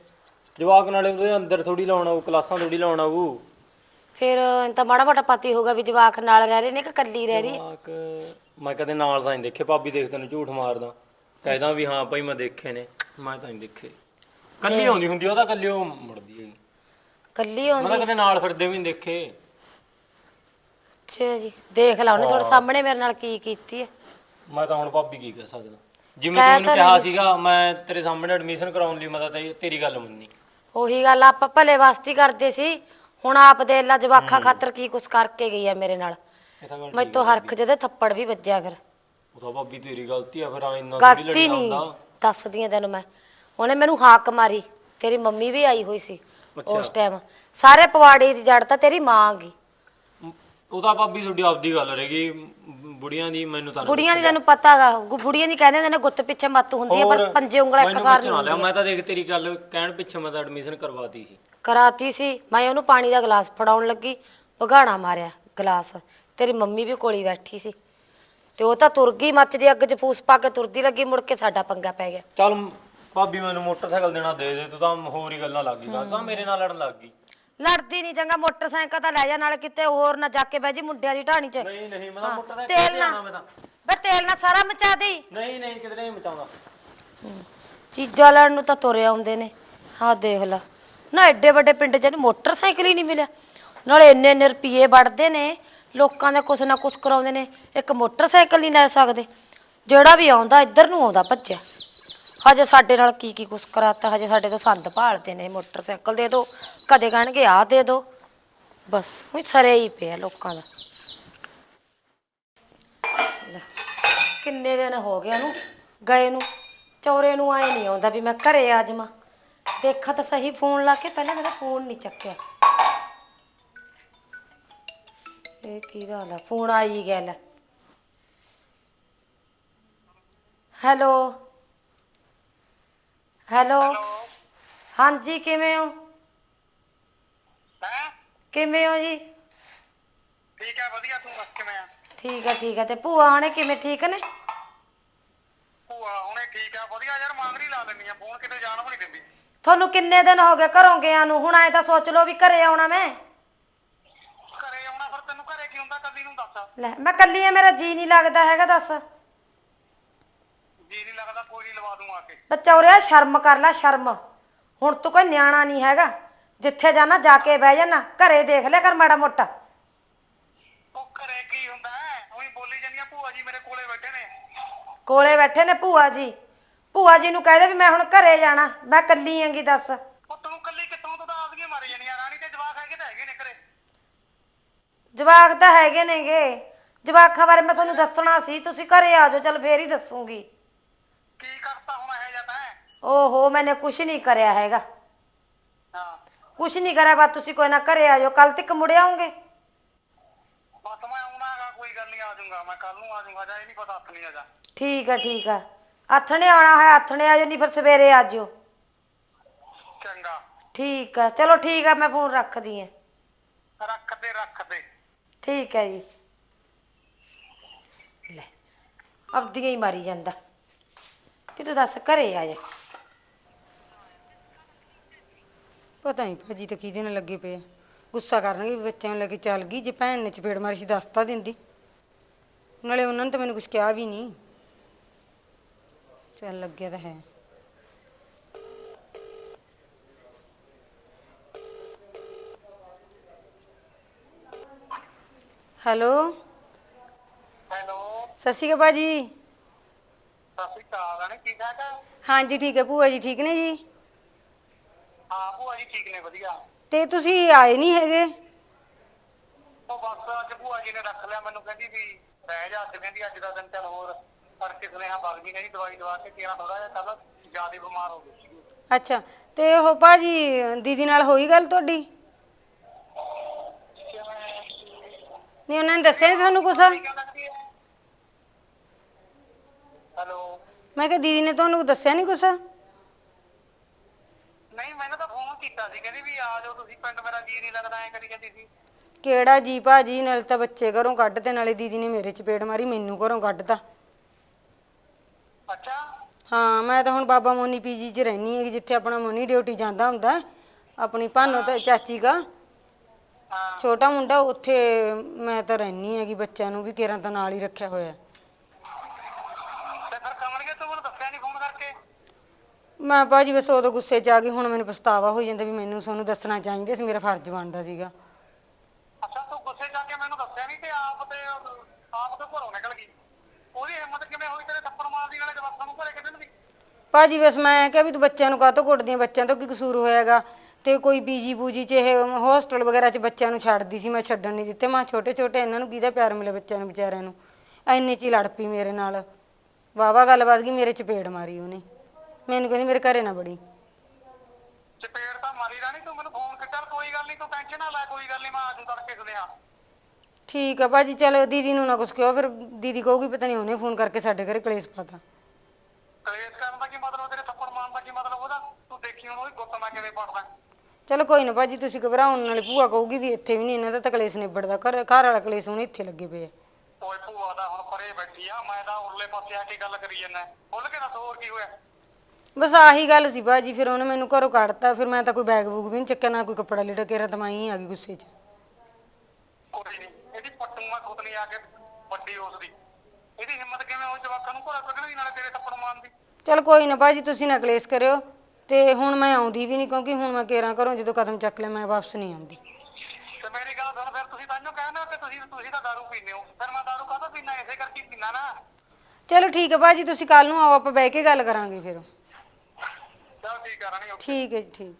ਜਵਾਕ ਨਾਲੇ ਉਹਦੇ ਅੰਦਰ ਥੋੜੀ ਲਾਉਣਾ ਉਹ ਕਲਾਸਾਂ ਥੋੜੀ ਲਾਉਣਾ ਉਹ ਫਿਰ ਇਹਨੂੰ ਤਾਂ ਮਾੜਾ ਮੋਟਾ ਪਤੀ ਹੋਗਾ ਵੀ ਜਵਾਕ ਨਾਲ ਰਹਿ ਰਹੇ ਨੇ ਕਿ ਇਕੱਲੀ ਰਹਿ ਰਹੀ। ਹੈ? ਜਵਾਕ ਮੈਂ ਕਦੇ ਨਾਲ ਤਾਂ ਨਹੀਂ ਦੇਖੇ। ਭਾਬੀ ਦੇਖ ਤੈਨੂੰ ਝੂਠ ਮਾਰਦਾ। ਕਹਿਦਾ ਵੀ ਹਾਂ ਭਾਈ ਮੈਂ ਦੇਖੇ ਨੇ। ਮੈਂ ਤਾਂ ਨਹੀਂ ਦੇਖੇ। ਕੱਲੀ ਆਉਂਦੀ ਹੁੰਦੀ ਆ, ਉਹ ਤਾਂ ਕੱਲੀ ਉਹ ਮੁੜਦੀ ਹੈਗੀ। ਇਕੱਲੀ ਮੈਂ ਆਉਂਦੀ। ਤਾਂ ਕਦੇ ਨਾਲ ਫਿਰਦੇ ਵੀ ਨਹੀਂ ਦੇਖੇ। ਅੱਛਾ ਜੀ। ਦੇਖ ਲਾ ਉਹਨੇ ਤੁਹਾਡੇ ਸਾਹਮਣੇ ਮੇਰੇ ਨਾਲ ਕੀ ਕੀਤੀ ਹੈ। ਮੈਂ ਤਾਂ ਹੁਣ ਭਾਬੀ ਕੀ ਕਹਿ ਸਕਦਾ। ਜਿਵੇਂ ਤੂੰ ਮੈਨੂੰ ਕਿਹਾ ਸੀਗਾ ਮੈਂ ਤੇਰੇ ਸਾਹਮਣੇ ਐਡਮਿਸ਼ਨ ਕਰਾਉਣ ਲਈ ਮੈਂ ਤਾਂ ਤੇਰੀ ਗੱਲ ਮੰਨੀ। ਉਹੀ ਗੱਲ ਆਪਾਂ ਭਲੇ ਵਾਸਤੇ ਹੀ ਕਰਦੇ ਸੀ। ਹੁਣ ਆਪ ਦੇ ਲਾ ਜਵਾਖਾਂ ਖਾਤਰ ਕੀ ਕੁਛ ਕਰਕੇ ਗਈ ਹੈ ਮੇਰੇ ਨਾਲ। ਇਹ ਤਾਂ ਗੱਲ ਮੈਥੋਂ ਹਰਖ ਜਦੇ ਥੱਪੜ ਵੀ ਵੱਜਿਆ ਫਿਰ। ਉਹ ਤਾਂ ਭਾਬੀ ਤੇਰੀ ਗਲਤੀ ਆ ਫਿਰ ਆ ਇੰਨਾ ਥੋੜੀ ਗਲਤੀ ਲੜੀਦਾ ਨਹੀਂ ਹੁੰਦਾ। ਦੱਸਦੀ ਆ ਤੈਨੂੰ ਮੈਂ। ਉਹਨੇ ਮੈਨੂੰ ਹਾਕ ਮਾਰੀ। ਤੇਰੀ ਮੰਮੀ ਵੀ ਆਈ ਹੋਈ ਸੀ ਉਸ ਟਾਈਮ ਸਾਰੇ ਪਵਾੜੇ ਦੀ ਜੜ ਤਾਂ ਤੇਰੀ ਮਾਂ ਗਈ। ਉਹ ਤਾਂ ਭਾਬੀ ਤੁਹਾਡੀ ਆਪਦੀ ਗੱਲ ਰਹੇਗੀ ਬੁੜੀਆਂ ਦੀ ਮੈਨੂੰ ਤਾਂ ਬੁੜੀਆਂ ਦੀ ਤੈਨੂੰ ਪਤਾਗਾ ਬੁੜੀਆਂ ਦੀ ਕਹਿੰਦੇ ਹੁੰਦੇ ਨੇ ਗੁੱਤ ਪਿੱਛੇ ਮੱਤ ਹੁੰਦੀ ਹੈ ਪਰ ਪੰਜੇ ਉਂਗਲਾਂ ਇੱਕ ਸਾਰ ਪੁੱਛਣਾ ਲਿਆ ਮੈਂ ਤਾਂ ਦੇਖ ਤੇਰੀ ਗੱਲ ਕਹਿਣ ਪਿੱਛੇ ਮੈਂ ਤਾਂ ਐਡਮਿਸ਼ਨ ਕਰਵਾਤੀ ਸੀ। ਕਰਾਤੀ ਸੀ ਮੈਂ ਉਹਨੂੰ ਪਾਣੀ ਦਾ ਗਲਾਸ ਫੜਾਉਣ ਲੱਗੀ ਭਗਾਣਾ ਮਾਰਿਆ ਗਲਾਸ। ਤੇਰੀ ਮੰਮੀ ਵੀ ਕੋਲੀ ਬੈਠੀ ਸੀ। ਤੇ ਉਹ ਤਾਂ ਤੁਰ ਗਈ ਮੱਚ ਦੀ ਅੱਗ 'ਚ ਫੂਸ ਪਾ ਕੇ ਤੁਰਦੀ ਲੱਗੀ ਮੁੜ ਕੇ ਸਾਡਾ ਪੰਗਾ ਪੈ ਗਿਆ। ਚੱਲ ਭਾਬੀ ਮੈਨੂੰ ਮੋਟਰਸਾਈਕਲ ਦੇਣਾ ਦੇ ਦੇ ਤੂੰ ਤਾਂ ਹੋਰ ਹੀ ਗੱਲਾਂ ਲੱਗ ਗਈ ਤਾਂ ਮੇਰੇ ਨਾਲ ਲੜਨ ਲੱਗ ਗਈ। ਲੜਦੀ ਨਹੀਂ ਚੰਗਾ ਮੋਟਰਸਾਈਕਲ ਤਾਂ ਲੈ ਜਾ ਨਾਲ ਕਿਤੇ ਹੋਰ ਨਾ ਜਾ ਕੇ ਬਹਿ ਜੀ ਮੁੰਡਿਆਂ ਦੀ ਢਾਣੀ 'ਚ। ਨਹੀਂ ਨਹੀਂ ਮੈਂ ਤਾਂ ਮੋਟਰਸਾਈਕਲ ਤੇਲ ਤੇ ਨਾ ਜਾਣਾ ਮੈਂ ਤਾਂ। ਬੇ ਤੇਲ ਨਾ ਸਾਰਾ ਮਚਾ ਦੇਈ। ਨਹੀਂ ਨਹੀਂ ਕਿਧਰੇ ਨਹੀਂ ਮਚਾਉਂਦਾ। ਚੀਜ਼ਾਂ ਲੈਣ ਨੂੰ ਤਾਂ ਤੁਰੇ ਆਉਂਦੇ ਨੇ। ਆਹ ਦੇਖ ਲੈ। ਨਾ ਐਡੇ ਵੱਡੇ ਪਿੰਡ 'ਚ ਇਹਨੂੰ ਮੋਟਰਸਾਈਕਲ ਹੀ ਨਹੀਂ ਮਿਲਿਆ। ਨਾਲੇ ਇੰਨੇ ਇੰਨੇ ਰੁਪਏ ਵੜਦੇ ਨੇ ਲੋਕਾਂ ਦਾ ਕੁਛ ਨਾ ਕੁਛ ਕਰਾਉਂਦੇ ਨੇ। ਇੱਕ ਮੋਟਰਸਾਈਕਲ ਨਹੀਂ ਲੈ ਸਕਦੇ। ਜਿਹੜਾ ਵੀ ਆਉਂਦਾ ਇੱਧਰ ਨੂੰ ਆਉਂਦਾ ਭੱਜਿਆ। ਹਜੇ ਸਾਡੇ ਨਾਲ ਕੀ ਕੀ ਕੁਛ ਕਰਾਤਾ ਹਜੇ ਸਾਡੇ ਤੋਂ ਸੰਦ ਭਾਲਦੇ ਨੇ ਮੋਟਰਸਾਈਕਲ ਦੇ ਦਿਓ ਕਦੇ ਕਹਿਣਗੇ ਆਹ ਦੇ ਦਿਓ ਬਸ ਉਹ ਸਰੇ ਹੀ ਪਿਆ ਲੋਕਾਂ ਦਾ। ਲੈ, ਕਿੰਨੇ ਦਿਨ ਹੋ ਗਏ ਉਹਨੂੰ ਗਏ ਨੂੰ ਚੌਰੇ ਨੂੰ ਆਏ ਨਹੀਂ ਆਉਂਦਾ ਵੀ ਮੈਂ ਘਰੇ ਆ ਜਾਵਾਂ। ਦੇਖਾ ਤਾਂ ਸਹੀ ਫੋਨ ਲਾ ਕੇ ਪਹਿਲਾਂ ਮੇਰਾ ਫੋਨ ਨਹੀਂ ਚੱਕਿਆ। ਇਹ ਕੀ ਹਾਲ ਆ ਫੋਨ ਆ ਹੀ ਗਿਆ ਲੈ। ਹੈਲੋ। ਹੈਲੋ? ਹਾਂਜੀ ਕਿਵੇਂ ਹੋ? ਹੈਂ? ਕਿਵੇਂ ਹੋ ਜੀ? ਠੀਕ ਹੈ ਵਧੀਆ। ਤੂੰ ਦੱਸ ਕਿਵੇਂ ਆ? ਠੀਕ ਆ ਠੀਕ ਆ ਤੇ ਭੂਆ ਹਣੇ ਕਿਵੇਂ ਠੀਕ ਨੇ? ਭੂਆ ਹੁਣੇ ਠੀਕ ਆ ਵਧੀਆ। ਯਾਰ ਮੰਗਰੀ ਲਾ ਲੈਣੀ ਆ ਫੋਨ ਕਿਤੇ ਜਾਣ ਵੀ ਨਹੀਂ ਦਿੰਦੀ। ਤੁਹਾਨੂੰ ਕਿੰਨੇ ਦਿਨ ਹੋ ਗਏ ਘਰੋਂ ਗਿਆ ਨੂੰ? ਹੁਣ ਐ ਤਾਂ ਸੋਚ ਲਓ ਵੀ ਘਰੇ ਆਉਣਾ ਮੈਂ। ਘਰੇ ਆਉਣਾ ਫਿਰ ਤੈਨੂੰ ਘਰੇ ਕੀ ਹੁੰਦਾ? ਕੱਲੀ ਨੂੰ ਦੱਸ। ਲੈ ਮੈਂ ਕੱਲੀ ਆ ਮੇਰਾ ਜੀ ਨਹੀਂ ਲੱਗਦਾ ਹੈਗਾ ਦੱਸ। ਜੀ ਨਹੀਂ ਲੱਗਦਾ ਕੋਈ ਨਹੀਂ ਲਵਾ ਦੂੰ ਆ ਕੇ। ਬਚੌਰਿਆ ਸ਼ਰਮ ਕਰ ਲੈ ਸ਼ਰਮ। ਹੁਣ ਤੂੰ ਕੋਈ ਨਿਆਣਾ ਨਹੀਂ ਹੈਗਾ। ਜਿੱਥੇ ਜਾਣਾ ਜਾ ਕੇ ਬਹਿ ਜਾਣਾ। ਘਰੇ ਦੇਖ ਲਿਆ ਕਰ ਮਾੜਾ ਮੋਟਾ। ਉਹ ਘਰੇ ਕੀ ਹੁੰਦਾ ਹੈ? ਉਹੀ ਬੋਲੀ ਜਾਂਦੀਆਂ ਭੂਆ ਜੀ ਮੇਰੇ ਕੋਲੇ ਬੈਠੇ ਨੇ। ਕੋਲੇ ਬੈਠੇ ਨੇ ਭੂਆ ਜੀ। ਭੂਆ ਜੀ ਨੂੰ ਕਹਿ ਦੇ ਵੀ ਮੈਂ ਹੁਣ ਘਰੇ ਜਾਣਾ। ਮੈਂ ਕੱਲੀ ਆਂਗੀ ਦੱਸ। ਉਹ ਤੈਨੂੰ ਕੱਲੀ ਕਿੱਥੋਂ ਤੋਂ ਤਾਂ ਆਪਦੀਆਂ ਮਾਰੀ ਜਾਣੀਆਂ ਰਾਣੀ ਤੇ ਜਵਾਕ ਹੈਗੇ ਤਾਂ ਹੈਗੇ ਨੇ ਘਰੇ। ਜਵਾਕ ਤਾਂ ਹੈਗੇ ਨੇਗੇ। ਜਵਾਕਾਂ ਬਾਰੇ ਮੈਂ ਤੁਹਾਨੂੰ ਦੱਸਣਾ ਸੀ। ਤੁਸੀਂ ਘਰੇ ਆ ਜਾਓ ਚਲ ਫੇਰ ਹੀ ਦੱਸੂਗੀ। ਕੀ ਕਰਤਾ ਹੁਣ ਇਹ ਜਾਂਦਾ ਹੈ ਓਹੋ ਮੈਨੇ ਕੁਛ ਨਹੀਂ ਕਰਿਆ ਹੈਗਾ। ਹਾਂ। ਕੁਛ ਨਹੀਂ ਕਰਿਆ ਬਸ ਤੁਸੀਂ ਕੋਈ ਨਾ ਘਰੇ ਆ ਜਾਓ ਕੱਲ ਤੱਕ ਮੁੜ ਆਉਂਗੇ। ਬਸ ਮੈਂ ਆਉਣਾਗਾ ਕੋਈ ਗੱਲ ਨਹੀਂ ਆ ਜਾਊਂਗਾ। ਮੈਂ ਕੱਲ ਨੂੰ ਆ ਜਾਊਂਗਾ ਜਾਂ ਇਹ ਨਹੀਂ ਪਤਾ ਨਹੀਂ ਆ ਜਾ ਠੀਕ ਆ ਠੀਕ ਆ। ਆਥਣੇ ਆਉਣਾ ਹੈ ਆਥਣੇ ਆ ਜਾਓ ਨਹੀਂ ਫਿਰ ਸਵੇਰੇ ਆ ਜਾਓ ਚੰਗਾ। ਠੀਕ ਆ ਚਲੋ ਠੀਕ ਆ ਮੈਂ ਫੋਨ ਰੱਖਦੀ ਆ। ਰੱਖ ਦੇ ਰੱਖ ਦੇ ਠੀਕ ਹੈ ਜੀ। ਲੈ ਆਪਦੀਆਂ ਹੀ ਮਾਰੀ ਜਾਂਦਾ। ਵੀ ਤੂੰ ਦੱਸ ਘਰੇ ਆ ਜਾ। ਪਤਾ ਨਹੀਂ ਭਾਜੀ ਤਾਂ ਕਿਹਦੇ ਨਾਲ ਲੱਗੇ ਪਏ ਆ। ਗੁੱਸਾ ਕਰਨਗੇ ਵੀ ਬੱਚਿਆਂ ਨੂੰ ਲੈ ਕੇ ਚੱਲ ਗਈ ਜੇ ਭੈਣ ਨੇ ਚਪੇੜ ਮਾਰੀ ਸੀ ਦੱਸ ਤਾਂ ਦਿੰਦੀ। ਨਾਲੇ ਉਹਨਾਂ ਨੇ ਤਾਂ ਮੈਨੂੰ ਕੁਝ ਕਿਹਾ ਵੀ ਨਹੀਂ ਚੱਲ ਲੱਗਿਆ ਤਾਂ ਹੈ। ਹੈਲੋ। ਹੈਲੋ। ਸਤਿ ਸ਼੍ਰੀ ਅਕਾਲ ਭਾਜੀ। ਸਤਿ ਸ਼੍ਰੀ ਅਕਾਲ ਰਾਣੀ ਠੀਕ ਠਾਕ ਆ? ਹਾਂਜੀ ਠੀਕ ਹੈ। ਭੂਆ ਜੀ ਠੀਕ ਨੇ ਜੀ? ਹਾਂ ਭੂਆ ਜੀ ਠੀਕ ਨੇ ਵਧੀਆ। ਤੇ ਤੁਸੀਂ ਆਏ ਨਹੀਂ ਹੈਗੇ? ਉਹ ਬਸ ਅੱਜ ਭੂਆ ਜੀ ਨੇ ਰੱਖ ਲਿਆ ਮੈਨੂੰ ਕਹਿੰਦੀ ਵੀ ਰਹਿ ਜਾ ਅੱਜ ਕਹਿੰਦੀ ਅੱਜ ਦਾ ਦਿਨ ਚੱਲ ਹੋਰ ਕਰਕੇ ਸੁਨੇਹਾ ਬਗ ਜੀ ਕਹਿੰਦੀ ਦਵਾਈ ਦਵਾ ਕੇ ਤੇਰਾ ਥੋੜਾ ਜਿਹਾ ਕੱਲ ਜ਼ਿਆਦਾ ਬਿਮਾਰ ਹੋ ਗਈ ਸੀ। ਅੱਛਾ ਤੇ ਉਹ ਭਾਜੀ ਦੀਦੀ ਨਾਲ ਹੋਈ ਗੱਲ ਤੁਹਾਡੀ? ਨਹੀਂ ਉਹਨਾਂ ਨੇ ਦੱਸਿਆ ਨੀ ਤੁਹਾਨੂੰ ਕੁਛ? ਹੈਲੋ। ਮੈਂ ਕਿਹਾ ਦੀਦੀ ਨੇ ਤੁਹਾਨੂੰ ਦੱਸਿਆ ਨਹੀਂ ਕੁਛ? ਨਹੀਂ ਮੈਨੂੰ ਤਾਂ ਫੋਨ ਕੀਤਾ ਸੀ ਕਹਿੰਦੀ ਵੀ ਆ ਜਾਓ ਤੁਸੀਂ ਪਿੰਡ ਮੇਰਾ ਜੀ ਨਹੀਂ ਲੱਗਦਾ ਐ ਕਰੀ ਜਾਂਦੀ ਸੀ। ਕਿਹੜਾ ਜੀ ਭਾਜੀ ਨਾਲੇ ਤਾਂ ਬੱਚੇ ਘਰੋਂ ਕੱਢ ਤੇ ਨਾਲੇ ਦੀਦੀ ਨੇ ਮੇਰੇ ਚਪੇੜ ਮਾਰੀ ਮੈਨੂੰ ਘਰੋਂ ਕੱਢਤਾ। ਅੱਛਾ। ਹਾਂ ਮੈਂ ਤਾਂ ਹੁਣ ਬਾਬਾ ਮੋਨੀ ਪੀਜੀ 'ਚ ਰਹਿਣੀ ਹੈਗੀ ਜਿੱਥੇ ਆਪਣਾ ਮੋਨੀ ਡਿਊਟੀ ਜਾਂਦਾ ਹੁੰਦਾ ਹੈ। ਆਪਣੀ ਭਾਨੋ ਤੇ ਚਾਚੀ ਦਾ ਹਾਂ। ਛੋਟਾ ਮੁੰਡਾ ਉੱਥੇ ਮੈਂ ਤਾਂ ਰਹਿਣੀ ਹੈਗੀ ਬੱਚਿਆਂ ਨੂੰ ਵੀ ਕੇਰਾਂ ਤਾਂ ਨਾਲ ਹੀ ਰੱਖਿਆ ਹੋਇਆ ਫਿਰ ਕਮਲ ਤੂੰ ਮੈਨੂੰ ਦੱਸਿਆ ਨਹੀਂ ਫੋਨ ਕਰਕੇ ਮੈਂ ਭਾਜੀ ਬਸ ਉਦੋਂ ਗੁੱਸੇ 'ਚ ਆ ਗਈ ਹੁਣ ਮੈਨੂੰ ਪਛਤਾਵਾ ਹੋ ਜਾਂਦਾ ਵੀ ਮੈਨੂੰ ਤੁਹਾਨੂੰ ਦੱਸਣਾ ਚਾਹੀਦਾ ਸੀ ਮੇਰਾ ਫਰਜ਼ ਬਣਦਾ ਸੀਗਾ। ਅੱਛਾ ਤੂੰ ਗੁੱਸੇ ਜਾ ਕੇ ਮੈਨੂੰ ਦੱਸਿਆ ਨਹੀਂ ਤੇ ਆਪ ਤੇ ਆਪ ਤੇ ਘਰੋਂ ਨਿਕਲ ਗਈ? ਉਹਦੀ ਹਿੰਮਤ ਕਿਵੇਂ ਹੋਈ ਤੇਰੇ ਥੱਪੜ ਮਾਰਦੀ ਨਾਲੇ ਜਵਾਕਾਂ ਨੂੰ ਘਰੇ ਕਿੱਦਣ ਦੀ ਭਾਜੀ ਬਸ ਮੈਂ ਕਿਹਾ ਵੀ ਤੂੰ ਬੱਚਿਆਂ ਨੂੰ ਕਾਹਤੋਂ ਕੁੱਟਦੀਆਂ ਬੱਚਿਆਂ ਤੋਂ ਕੀ ਕਸੂਰ ਹੋਇਆਗਾ? ਤੇ ਕੋਈ ਪੀਜੀ ਪੂਜੀ ਚ ਇਹ ਹੋਸਟਲ ਵਗੈਰਾ ਚ ਬੱਚਿਆਂ ਨੂੰ ਛੱਡਦੀ ਸੀ ਮੈਂ ਛੱਡਣ ਨਹੀਂ ਦਿੱਤੇ। ਮੈਂ ਛੋਟੇ ਛੋਟੇ ਇਹਨਾਂ ਨੂੰ ਕਿਹਦਾ ਪਿਆਰ ਮਿਲੇ ਬੱਚਿਆਂ ਨੂੰ ਵਿਚਾਰਿਆਂ ਨੂੰ? ਐਨੇ ਚ ਹੀ ਲੜ ਪਈ ਮੇਰੇ ਨਾਲ। ਵਾਵਾ ਗੱਲ ਵੱਧ ਗਈ ਮੇਰੇ ਚਪੇੜ ਮਾਰੀ ਉਹਨੇ। ਮੈਨੂੰ ਕਹਿੰਦੀ ਮੇਰੇ ਘਰੇ ਨਾ ਬੜੀ ਚਪੇੜ ਤਾਂ ਮਾਰੀ ਰਾਣੀ ਤੂੰ ਮੈਨੂੰ ਫੋਨ ਕਰ ਚੱਲ ਕੋਈ ਗੱਲ ਨਹੀਂ ਤੂੰ ਟੈਨਸ਼ਨ ਨਾ ਲੈ ਕੋਈ ਗੱਲ ਨਹੀਂ ਮੈਂ ਆ ਜੂ ਤੜਕੇ ਸੁਨੇਹਾ। ਠੀਕ ਆ ਭਾਜੀ ਚਲੋ ਦੀਦੀ ਨੂੰ ਨਾ ਕੁਛ ਕਿਹਾ ਫਿਰ ਦੀਦੀ ਕਹੂਗੀ ਪਤਾ ਨਹੀਂ ਉਹਨੇ ਫੋਨ ਕਰਕੇ ਸਾਡੇ ਘਰੇ ਕਲੇਸ਼ ਪਾਤਾ। ਕਲੇਸ਼ ਕਰਨ ਦਾ ਕੀ ਮਤਲਬ ਤੇਰੇ ਥੱਪੜ ਮਾਰਨ ਦਾ ਕੀ ਮਤਲਬ ਉਹਦਾ? ਤੂੰ ਦੇਖੀ ਹੁਣ ਉਹਦੀ ਗੁੱਤ ਮੈਂ ਕਿਵੇਂ ਪੜਦਾ ਚਲੋ ਕੋਈ ਨਾ ਭਾਜੀ ਤੁਸੀਂ ਘਬਰਾਉਣ ਨਾਲੇ ਭੂਆ ਕਹੂਗੀ ਵੀ ਇੱਥੇ ਵੀ ਨਹੀਂ ਇਹਨਾਂ ਦਾ ਤਾਂ ਕਲੇਸ਼ ਨਿਬੜਦਾ ਘਰ ਘਰ ਵਾਲਾ ਕਲੇਸ਼ ਹੁਣ ਇੱਥੇ ਲੱਗੇ ਪਏ ਆ। ਓਏ ਭੂਆ ਦਾ ਹੁਣ ਪਰੇ ਬੈਠੀ ਆ ਮੈਂ ਤਾਂ ਉਰਲੇ ਪਾਸੇ ਆ ਕੇ ਗੱਲ ਕਰੀ ਜਾਂਦਾ। ਖੁੱਲ ਕੇ ਦੱਸ ਹੋਰ ਕੀ ਹੋਇਆ? ਬਸ ਆਹੀ ਗੱਲ ਸੀ ਬਾਜੀ ਫਿਰ ਉਹਨੇ ਮੈਨੂੰ ਘਰੋਂ ਕੱਢਤਾ ਫਿਰ ਮੈਂ ਤਾਂ ਕੋਈ ਬੈਗ ਬੂਗ ਵੀ ਨਹੀਂ ਚੱਕਿਆ ਨਾ ਕੋਈ ਕੱਪੜਾ ਲੀੜਾ ਕੇਰਾ ਹੀ ਆ ਗਈ ਗੁੱਸੇ 'ਚ। ਕੋਈ ਨਹੀਂ ਇਹਦੀ ਪੱਟੂ ਮੈਂ ਖੁਦ ਨਹੀਂ ਆ ਕੇ ਵੱਡੀ ਉਸ ਦੀ ਇਹਦੀ ਹਿੰਮਤ ਕਿਵੇਂ ਹੋ ਜਵਾਕਾਂ ਨੂੰ ਘੋੜਾ ਕੱਢਣ ਦੀ ਨਾਲੇ ਤੇਰੇ ਥੱਪੜ ਮਾਰਨ ਦੀ। ਚਲ ਕੋਈ ਨਾ ਬਾਜੀ ਤੁਸੀਂ ਨਾ ਕਲੇਸ਼ ਕਰਿਓ ਤੇ ਹੁਣ ਮੈਂ ਆਉਂਦੀ ਵੀ ਨਹੀਂ ਕਿਉਂਕਿ ਹੁਣ ਮੈਂ ਕੇਰਾਂ ਘਰੋਂ ਜਦੋਂ ਕਦਮ ਚੱਕ ਲਿਆ ਮੈਂ ਵਾਪਸ ਨਹੀਂ ਆਉਂਦੀ। ਤੇ ਮੇਰੀ ਗੱਲ ਸੁਣ ਫਿਰ ਤੁਸੀਂ ਤਾਂ ਕਹਿੰਦੇ ਹੋ ਕਿ ਤੁਸੀਂ ਤੁਸੀਂ ਤਾਂ ਦਾਰੂ ਪੀਂਦੇ ਹੋ। ਫਿਰ ਮੈਂ ਦਾਰੂ ਕਾਹਤੋਂ ਪੀਣਾ ਇਸੇ ਕਰਕੇ ਪੀਣਾ ਨਾ। ਚਲੋ ਠੀਕ ਹੈ ਬਾਜੀ ਤੁਸੀਂ ਕੱਲ ਨੂੰ ਆਓ ਆਪਾਂ ਬਹਿ ਕੇ ਗੱਲ ਕਰਾਂਗੇ ਫਿਰ। ਚਲ ਠੀਕ ਆ ਰਾਣੀ ਠੀਕ ਹੈ ਜੀ ਠੀਕ।